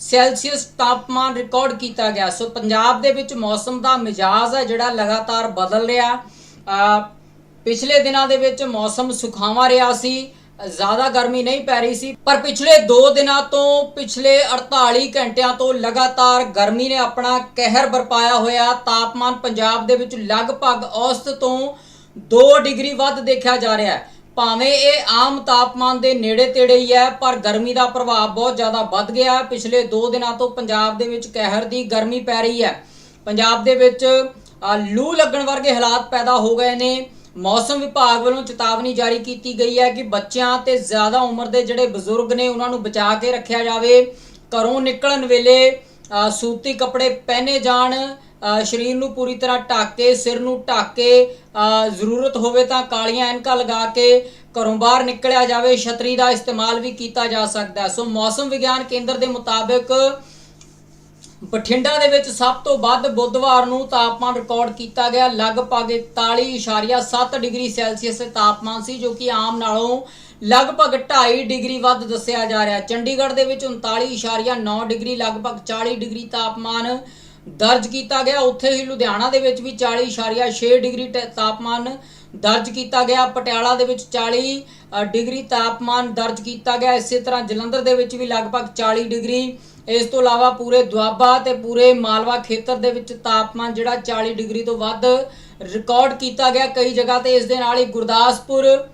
Celsius ਤਾਪਮਾਨ record ਕੀਤਾ ਗਿਆ। ਸੋ ਪੰਜਾਬ ਦੇ ਵਿੱਚ ਮੌਸਮ ਦਾ ਮਿਜਾਜ਼ ਹੈ, ਜਿਹੜਾ ਲਗਾਤਾਰ ਬਦਲ ਰਿਹਾ। ਪਿਛਲੇ ਦਿਨਾਂ ਦੇ ਵਿੱਚ ਮੌਸਮ ਸੁਖਾਵਾਂ ਰਿਹਾ ਸੀ। ਜ਼ਿਆਦਾ ਗਰਮੀ ਨਹੀਂ ਪੈ ਰਹੀ ਸੀ, ਪਰ ਪਿਛਲੇ 2 ਦਿਨਾਂ ਤੋਂ, ਪਿਛਲੇ 48 ਘੰਟਿਆਂ ਤੋਂ ਲਗਾਤਾਰ ਗਰਮੀ ਨੇ ਆਪਣਾ ਕਹਿਰ ਬਰਪਾਇਆ ਹੋਇਆ। ਤਾਪਮਾਨ ਪੰਜਾਬ ਦੇ ਵਿੱਚ ਲਗਭਗ ਔਸਤ ਤੋਂ 2 ਡਿਗਰੀ ਵੱਧ ਦੇਖਿਆ ਜਾ ਰਿਹਾ ਹੈ। ਭਾਵੇਂ ਇਹ ਆਮ ਤਾਪਮਾਨ ਦੇ ਨੇੜੇ ਤੇੜੇ ਹੀ ਹੈ, ਪਰ ਗਰਮੀ ਦਾ ਪ੍ਰਭਾਵ ਬਹੁਤ ਜ਼ਿਆਦਾ ਵੱਧ ਗਿਆ ਹੈ। ਪਿਛਲੇ 2 ਦਿਨਾਂ ਤੋਂ ਪੰਜਾਬ ਦੇ ਵਿੱਚ ਕਹਿਰ ਦੀ ਗਰਮੀ ਪੈ ਰਹੀ ਹੈ। ਪੰਜਾਬ ਦੇ ਵਿੱਚ ਲੂ ਲੱਗਣ ਵਰਗੇ ਹਾਲਾਤ ਪੈਦਾ ਹੋ ਗਏ ਨੇ। ਮੌਸਮ ਵਿਭਾਗ ਵੱਲੋਂ ਚੇਤਾਵਨੀ ਜਾਰੀ ਕੀਤੀ ਗਈ ਹੈ ਕਿ ਬੱਚਿਆਂ ਤੇ ਜ਼ਿਆਦਾ ਉਮਰ ਦੇ ਜਿਹੜੇ ਬਜ਼ੁਰਗ ਨੇ, ਉਹਨਾਂ ਨੂੰ ਬਚਾ ਕੇ ਰੱਖਿਆ ਜਾਵੇ। ਘਰੋਂ ਨਿਕਲਣ ਵੇਲੇ ਸੂਤੀ ਕੱਪੜੇ ਪਹਿਨੇ ਜਾਣ ਸਰੀਰ ਨੂੰ ਪੂਰੀ ਤਰ੍ਹਾਂ ਢੱਕ ਕੇ, ਸਿਰ ਨੂੰ ਢੱਕ ਕੇ ਜ਼ਰੂਰਤ ਹੋਵੇ ਤਾਂ ਕਾਲੀਆਂ ਐਨਕਾਂ ਲਗਾ ਕੇ ਘਰੋਂ ਬਾਹਰ ਨਿਕਲਿਆ ਜਾਵੇ, ਛਤਰੀ ਦਾ ਇਸਤੇਮਾਲ ਵੀ ਕੀਤਾ ਜਾ ਸਕਦਾ ਸੋ ਮੌਸਮ ਵਿਗਿਆਨ ਕੇਂਦਰ ਦੇ ਮੁਤਾਬਕ ਬਠਿੰਡਾ ਦੇ ਵਿੱਚ ਸਭ ਤੋਂ ਵੱਧ ਬੁੱਧਵਾਰ ਨੂੰ ਤਾਪਮਾਨ ਰਿਕਾਰਡ ਕੀਤਾ ਗਿਆ। ਲਗਭਗ 41.7 ਡਿਗਰੀ ਸੈਲਸੀਅਸ ਦੇ ਤਾਪਮਾਨ ਸੀ, ਜੋ ਕਿ ਆਮ ਨਾਲੋਂ ਲਗਭਗ 2.5 ਡਿਗਰੀ ਵੱਧ ਦੱਸਿਆ ਜਾ ਰਿਹਾ ਚੰਡੀਗੜ੍ਹ ਦੇ ਵਿੱਚ 39.9 ਡਿਗਰੀ, ਲਗਭਗ 40 ਡਿਗਰੀ ਤਾਪਮਾਨ ਦਰਜ ਕੀਤਾ ਗਿਆ। ਉੱਥੇ ਹੀ ਲੁਧਿਆਣਾ ਦੇ ਵਿੱਚ ਵੀ 40.6 ਡਿਗਰੀ ਟ- ਤਾਪਮਾਨ ਦਰਜ ਕੀਤਾ ਗਿਆ। ਪਟਿਆਲਾ ਦੇ ਵਿੱਚ 40 ਡਿਗਰੀ ਤਾਪਮਾਨ ਦਰਜ ਕੀਤਾ ਗਿਆ। ਇਸੇ ਤਰ੍ਹਾਂ ਜਲੰਧਰ ਦੇ ਵਿੱਚ ਵੀ ਲਗਭਗ 40 ਡਿਗਰੀ। ਇਸ ਤੋਂ ਇਲਾਵਾ ਪੂਰੇ ਦੁਆਬਾ ਤੇ ਪੂਰੇ ਮਾਲਵਾ ਖੇਤਰ ਦੇ ਵਿੱਚ ਤਾਪਮਾਨ ਜਿਹੜਾ 40 ਡਿਗਰੀ ਤੋਂ ਵੱਧ ਰਿਕਾਰਡ ਕੀਤਾ ਗਿਆ। ਕਈ ਜਗ੍ਹਾ ਤੇ ਇਸ ਦੇ ਨਾਲ ਹੀ ਗੁਰਦਾਸਪੁਰ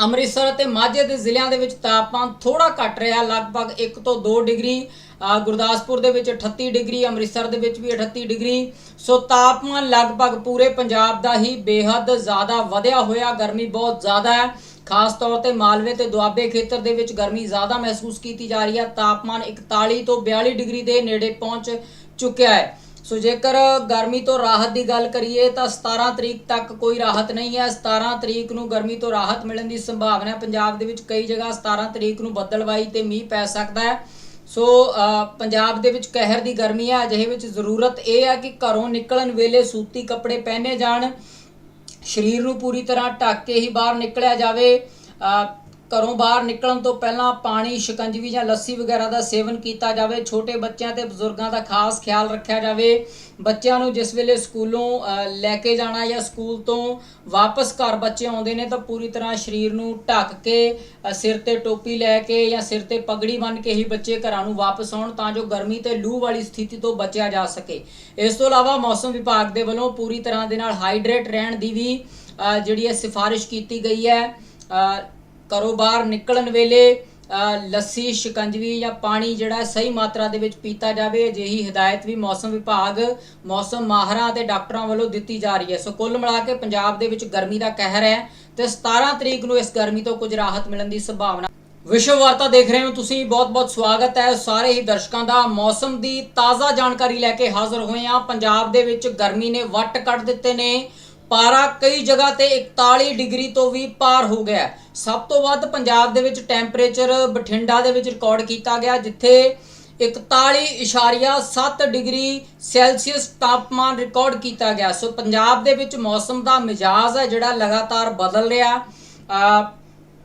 ਅੰਮ੍ਰਿਤਸਰ ਅਤੇ ਮਾਝੇ ਦੇ ਜ਼ਿਲ੍ਹਿਆਂ ਦੇ ਵਿੱਚ ਤਾਪਮਾਨ ਥੋੜਾ ਘਟ ਰਿਹਾ, ਲਗਭਗ 1 ਤੋਂ 2 ਡਿਗਰੀ ਗੁਰਦਾਸਪੁਰ ਦੇ ਵਿੱਚ 38 ਡਿਗਰੀ, ਅੰਮ੍ਰਿਤਸਰ ਦੇ ਵਿੱਚ ਵੀ 38 ਡਿਗਰੀ। ਸੋ ਤਾਪਮਾਨ ਲਗਭਗ ਪੂਰੇ ਪੰਜਾਬ ਦਾ ਹੀ ਬੇਹੱਦ ਜ਼ਿਆਦਾ ਵਧਿਆ ਹੋਇਆ, ਗਰਮੀ ਬਹੁਤ ਜ਼ਿਆਦਾ ਹੈ। ਖਾਸ ਤੌਰ ਤੇ ਮਾਲਵੇ ਤੇ ਦੁਆਬੇ ਖੇਤਰ ਦੇ ਵਿੱਚ ਗਰਮੀ ਜ਼ਿਆਦਾ ਮਹਿਸੂਸ ਕੀਤੀ ਜਾ ਰਹੀ ਹੈ। ਤਾਪਮਾਨ 41 ਤੋਂ 42 ਡਿਗਰੀ ਦੇ ਨੇੜੇ ਪਹੁੰਚ ਚੁੱਕਿਆ ਹੈ। ਸੋ ਜੇਕਰ ਗਰਮੀ ਤੋਂ ਰਾਹਤ ਦੀ ਗੱਲ ਕਰੀਏ ਤਾਂ 17 ਤਰੀਕ ਤੱਕ ਕੋਈ ਰਾਹਤ ਨਹੀਂ ਹੈ। 17 ਤਰੀਕ ਨੂੰ ਗਰਮੀ ਤੋਂ ਰਾਹਤ ਮਿਲਣ ਦੀ ਸੰਭਾਵਨਾ ਹੈ। ਪੰਜਾਬ ਦੇ ਵਿੱਚ ਕਈ ਜਗ੍ਹਾ 17 ਤਰੀਕ ਨੂੰ ਬੱਦਲਵਾਈ ਤੇ ਮੀਂਹ ਪੈ ਸਕਦਾ ਹੈ। ਸੋ ਪੰਜਾਬ ਦੇ ਵਿੱਚ ਕਹਿਰ ਦੀ ਗਰਮੀ ਹੈ। ਅਜਿਹੇ ਵਿੱਚ ਜ਼ਰੂਰਤ ਇਹ ਹੈ ਕਿ ਘਰੋਂ ਨਿਕਲਣ ਵੇਲੇ ਸੂਤੀ ਕੱਪੜੇ ਪਹਿਨੇ ਜਾਣ। ਸਰੀਰ ਨੂੰ ਪੂਰੀ ਤਰ੍ਹਾਂ ਢੱਕ ਕੇ ਹੀ ਬਾਹਰ ਨਿਕਲਿਆ ਜਾਵੇ। ਘਰੋਂ ਬਾਹਰ ਨਿਕਲਣ ਤੋਂ ਪਹਿਲਾਂ ਪਾਣੀ, ਸ਼ਿਕੰਜਵੀ ਜਾਂ ਲੱਸੀ ਵਗੈਰਾ ਦਾ ਸੇਵਨ ਕੀਤਾ ਜਾਵੇ। ਛੋਟੇ ਬੱਚਿਆਂ ਤੇ ਬਜ਼ੁਰਗਾਂ ਦਾ ਖਾਸ ਖਿਆਲ ਰੱਖਿਆ ਜਾਵੇ। ਬੱਚਿਆਂ ਨੂੰ ਜਿਸ ਵੇਲੇ ਸਕੂਲੋਂ ਲੈ ਕੇ ਜਾਣਾ ਜਾਂ ਸਕੂਲ ਤੋਂ ਵਾਪਸ ਘਰ ਬੱਚੇ ਆਉਂਦੇ ਨੇ, ਤਾਂ ਪੂਰੀ ਤਰ੍ਹਾਂ ਸਰੀਰ ਨੂੰ ਢੱਕ ਕੇ ਸਿਰ ਤੇ ਟੋਪੀ ਲੈ ਕੇ ਜਾਂ ਸਿਰ ਤੇ ਪਗੜੀ ਬੰਨ੍ਹ ਕੇ ਹੀ ਬੱਚੇ ਘਰਾਂ ਨੂੰ ਵਾਪਸ ਆਉਣ, ਤਾਂ ਜੋ ਗਰਮੀ ਤੇ ਲੂ ਵਾਲੀ ਸਥਿਤੀ ਤੋਂ ਬਚਿਆ ਜਾ ਸਕੇ। ਇਸ ਤੋਂ ਇਲਾਵਾ ਮੌਸਮ ਵਿਭਾਗ ਦੇ ਵੱਲੋਂ ਪੂਰੀ ਤਰ੍ਹਾਂ ਦੇ ਨਾਲ ਹਾਈਡਰੇਟ ਰਹਿਣ ਦੀ ਵੀ ਜਿਹੜੀ ਹੈ ਸਿਫਾਰਿਸ਼ ਕੀਤੀ ਗਈ ਹੈ। ਘਰੋਂ ਬਾਹਰ ਨਿਕਲਣ ਵੇਲੇ ਲੱਸੀ, ਸ਼ਿਕੰਜਵੀ ਜਾਂ ਪਾਣੀ ਜਿਹੜਾ ਸਹੀ ਮਾਤਰਾ ਦੇ ਵਿੱਚ ਪੀਤਾ ਜਾਵੇ, ਅਜਿਹੀ ਹਦਾਇਤ ਵੀ ਮੌਸਮ ਵਿਭਾਗ, ਮੌਸਮ ਮਾਹਰਾਂ ਅਤੇ ਡਾਕਟਰਾਂ ਵੱਲੋਂ ਦਿੱਤੀ ਜਾ ਰਹੀ ਹੈ। ਸੋ ਕੁੱਲ ਮਿਲਾ ਕੇ ਪੰਜਾਬ ਦੇ ਵਿੱਚ ਗਰਮੀ ਦਾ ਕਹਿਰ ਹੈ ਤੇ 17 ਤਰੀਕ ਨੂੰ ਇਸ ਗਰਮੀ ਤੋਂ ਕੁਝ ਰਾਹਤ ਮਿਲਣ ਦੀ ਸੰਭਾਵਨਾ। ਵਿਸ਼ਵ ਵਾਰਤਾ ਦੇਖ ਰਹੇ ਹੋ ਤੁਸੀਂ, ਬਹੁਤ-ਬਹੁਤ ਸਵਾਗਤ ਹੈ। ਸਾਰੇ ਹੀ ਦਰਸ਼ਕਾਂ ਦਾ ਮੌਸਮ ਦੀ ਤਾਜ਼ਾ ਜਾਣਕਾਰੀ ਲੈ ਕੇ ਹਾਜ਼ਰ ਹੋਏ ਹਾਂ। ਪੰਜਾਬ ਦੇ ਵਿੱਚ ਗਰਮੀ ਨੇ ਵੱਟ ਕੱਢ ਦਿੱਤੇ ਨੇ। ਪਾਰਾ ਕਈ ਜਗ੍ਹਾ ਤੇ 41 ਡਿਗਰੀ ਤੋਂ ਵੀ ਪਾਰ ਹੋ ਗਿਆ ਸਭ ਤੋਂ ਵੱਧ ਪੰਜਾਬ ਦੇ ਵਿੱਚ ਟੈਂਪਰੇਚਰ ਬਠਿੰਡਾ ਦੇ ਵਿੱਚ ਰਿਕਾਰਡ ਕੀਤਾ ਗਿਆ, ਜਿੱਥੇ 41.7 ਡਿਗਰੀ ਸੈਲਸੀਅਸ ਤਾਪਮਾਨ ਰਿਕਾਰਡ ਕੀਤਾ ਗਿਆ। ਸੋ ਪੰਜਾਬ ਦੇ ਵਿੱਚ ਮੌਸਮ ਦਾ ਮਿਜਾਜ਼ ਹੈ, ਜਿਹੜਾ ਲਗਾਤਾਰ ਬਦਲ ਰਿਹਾ।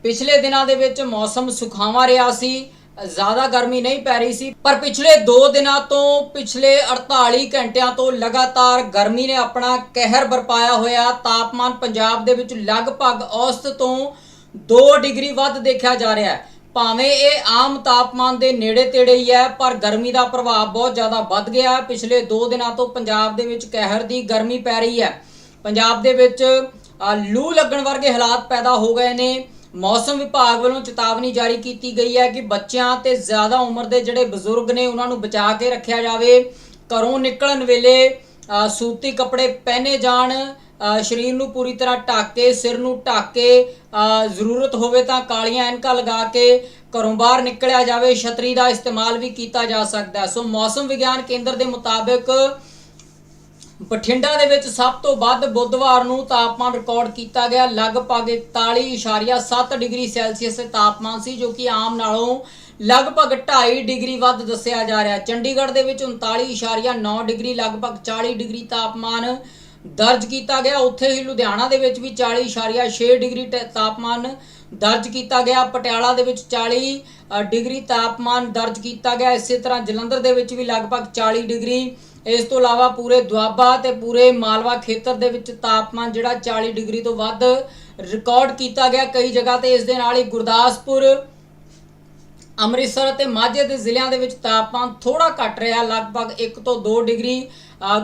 ਪਿਛਲੇ ਦਿਨਾਂ ਦੇ ਵਿੱਚ ਮੌਸਮ ਸੁਖਾਵਾਂ ਰਿਹਾ ਸੀ। ਜ਼ਿਆਦਾ ਗਰਮੀ ਨਹੀਂ ਪੈ ਰਹੀ ਸੀ, ਪਰ ਪਿਛਲੇ 2 ਦਿਨਾਂ ਤੋਂ, ਪਿਛਲੇ 48 ਘੰਟਿਆਂ ਤੋਂ ਲਗਾਤਾਰ ਗਰਮੀ ਨੇ ਆਪਣਾ ਕਹਿਰ ਬਰਪਾਇਆ ਹੋਇਆ। ਤਾਪਮਾਨ ਪੰਜਾਬ ਦੇ ਵਿੱਚ ਲਗਭਗ ਔਸਤ ਤੋਂ 2 ਡਿਗਰੀ ਵੱਧ ਦੇਖਿਆ ਜਾ ਰਿਹਾ ਹੈ। ਭਾਵੇਂ ਇਹ ਆਮ ਤਾਪਮਾਨ ਦੇ ਨੇੜੇ ਤੇੜੇ ਹੀ ਹੈ, ਪਰ ਗਰਮੀ ਦਾ ਪ੍ਰਭਾਵ ਬਹੁਤ ਜ਼ਿਆਦਾ ਵੱਧ ਗਿਆ ਹੈ। ਪਿਛਲੇ 2 ਦਿਨਾਂ ਤੋਂ ਪੰਜਾਬ ਦੇ ਵਿੱਚ ਕਹਿਰ ਦੀ ਗਰਮੀ ਪੈ ਰਹੀ ਹੈ। ਪੰਜਾਬ ਦੇ ਵਿੱਚ ਲੂ ਲੱਗਣ ਵਰਗੇ ਹਾਲਾਤ ਪੈਦਾ ਹੋ ਗਏ ਨੇ। ਮੌਸਮ ਵਿਭਾਗ ਵੱਲੋਂ ਚੇਤਾਵਨੀ ਜਾਰੀ ਕੀਤੀ ਗਈ ਹੈ ਕਿ ਬੱਚਿਆਂ ਤੇ ਜ਼ਿਆਦਾ ਉਮਰ ਦੇ ਜਿਹੜੇ ਬਜ਼ੁਰਗ ਨੇ, ਉਹਨਾਂ ਨੂੰ ਬਚਾ ਕੇ ਰੱਖਿਆ ਜਾਵੇ। ਘਰੋਂ ਨਿਕਲਣ ਵੇਲੇ ਸੂਤੀ ਕੱਪੜੇ ਪਹਿਨੇ ਜਾਣ ਸਰੀਰ ਨੂੰ ਪੂਰੀ ਤਰ੍ਹਾਂ ਢੱਕ ਕੇ, ਸਿਰ ਨੂੰ ਢੱਕ ਕੇ ਜ਼ਰੂਰਤ ਹੋਵੇ ਤਾਂ ਕਾਲੀਆਂ ਐਨਕਾਂ ਲਗਾ ਕੇ ਘਰੋਂ ਬਾਹਰ ਨਿਕਲਿਆ ਜਾਵੇ। ਛਤਰੀ ਦਾ ਇਸਤੇਮਾਲ ਵੀ ਕੀਤਾ ਜਾ ਸਕਦਾ ਸੋ ਮੌਸਮ ਵਿਗਿਆਨ ਕੇਂਦਰ ਦੇ ਮੁਤਾਬਕ ਬਠਿੰਡਾ ਦੇ ਵਿੱਚ ਸਭ ਤੋਂ ਵੱਧ ਬੁੱਧਵਾਰ ਨੂੰ ਤਾਪਮਾਨ ਰਿਕਾਰਡ ਕੀਤਾ ਗਿਆ। ਲਗਭਗ 41.7 ਡਿਗਰੀ ਸੈਲਸੀਅਸ ਤਾਪਮਾਨ ਸੀ, ਜੋ ਕਿ ਆਮ ਨਾਲੋਂ ਲਗਭਗ 2.5 ਡਿਗਰੀ ਵੱਧ ਦੱਸਿਆ ਜਾ ਰਿਹਾ। ਚੰਡੀਗੜ੍ਹ ਦੇ ਵਿੱਚ 39.9 ਡਿਗਰੀ, ਲਗਭਗ 40 ਡਿਗਰੀ ਤਾਪਮਾਨ ਦਰਜ ਕੀਤਾ ਗਿਆ। ਉੱਥੇ ਹੀ ਲੁਧਿਆਣਾ ਦੇ ਵਿੱਚ ਵੀ 40.6 ਡਿਗਰੀ ਟ- ਤਾਪਮਾਨ ਦਰਜ ਕੀਤਾ ਗਿਆ। ਪਟਿਆਲਾ ਦੇ ਵਿੱਚ 40 ਡਿਗਰੀ ਤਾਪਮਾਨ ਦਰਜ ਕੀਤਾ ਗਿਆ। ਇਸੇ ਤਰ੍ਹਾਂ ਜਲੰਧਰ ਦੇ ਵਿੱਚ ਵੀ ਲਗਭਗ 40 ਡਿਗਰੀ ਇਸ ਤੋਂ ਇਲਾਵਾ ਪੂਰੇ ਦੁਆਬਾ ਤੇ ਪੂਰੇ ਮਾਲਵਾ ਖੇਤਰ ਦੇ ਵਿੱਚ ਤਾਪਮਾਨ ਜਿਹੜਾ 40 ਡਿਗਰੀ ਤੋਂ ਵੱਧ ਰਿਕਾਰਡ ਕੀਤਾ ਗਿਆ। ਕਈ ਜਗ੍ਹਾ ਤੇ ਇਸ ਦੇ ਨਾਲ ਹੀ ਗੁਰਦਾਸਪੁਰ, ਅੰਮ੍ਰਿਤਸਰ ਅਤੇ ਮਾਝੇ ਦੇ ਜ਼ਿਲ੍ਹਿਆਂ ਦੇ ਵਿੱਚ ਤਾਪਮਾਨ ਥੋੜਾ ਘਟ ਰਿਹਾ। ਲਗਭਗ 1 ਤੋਂ 2 ਡਿਗਰੀ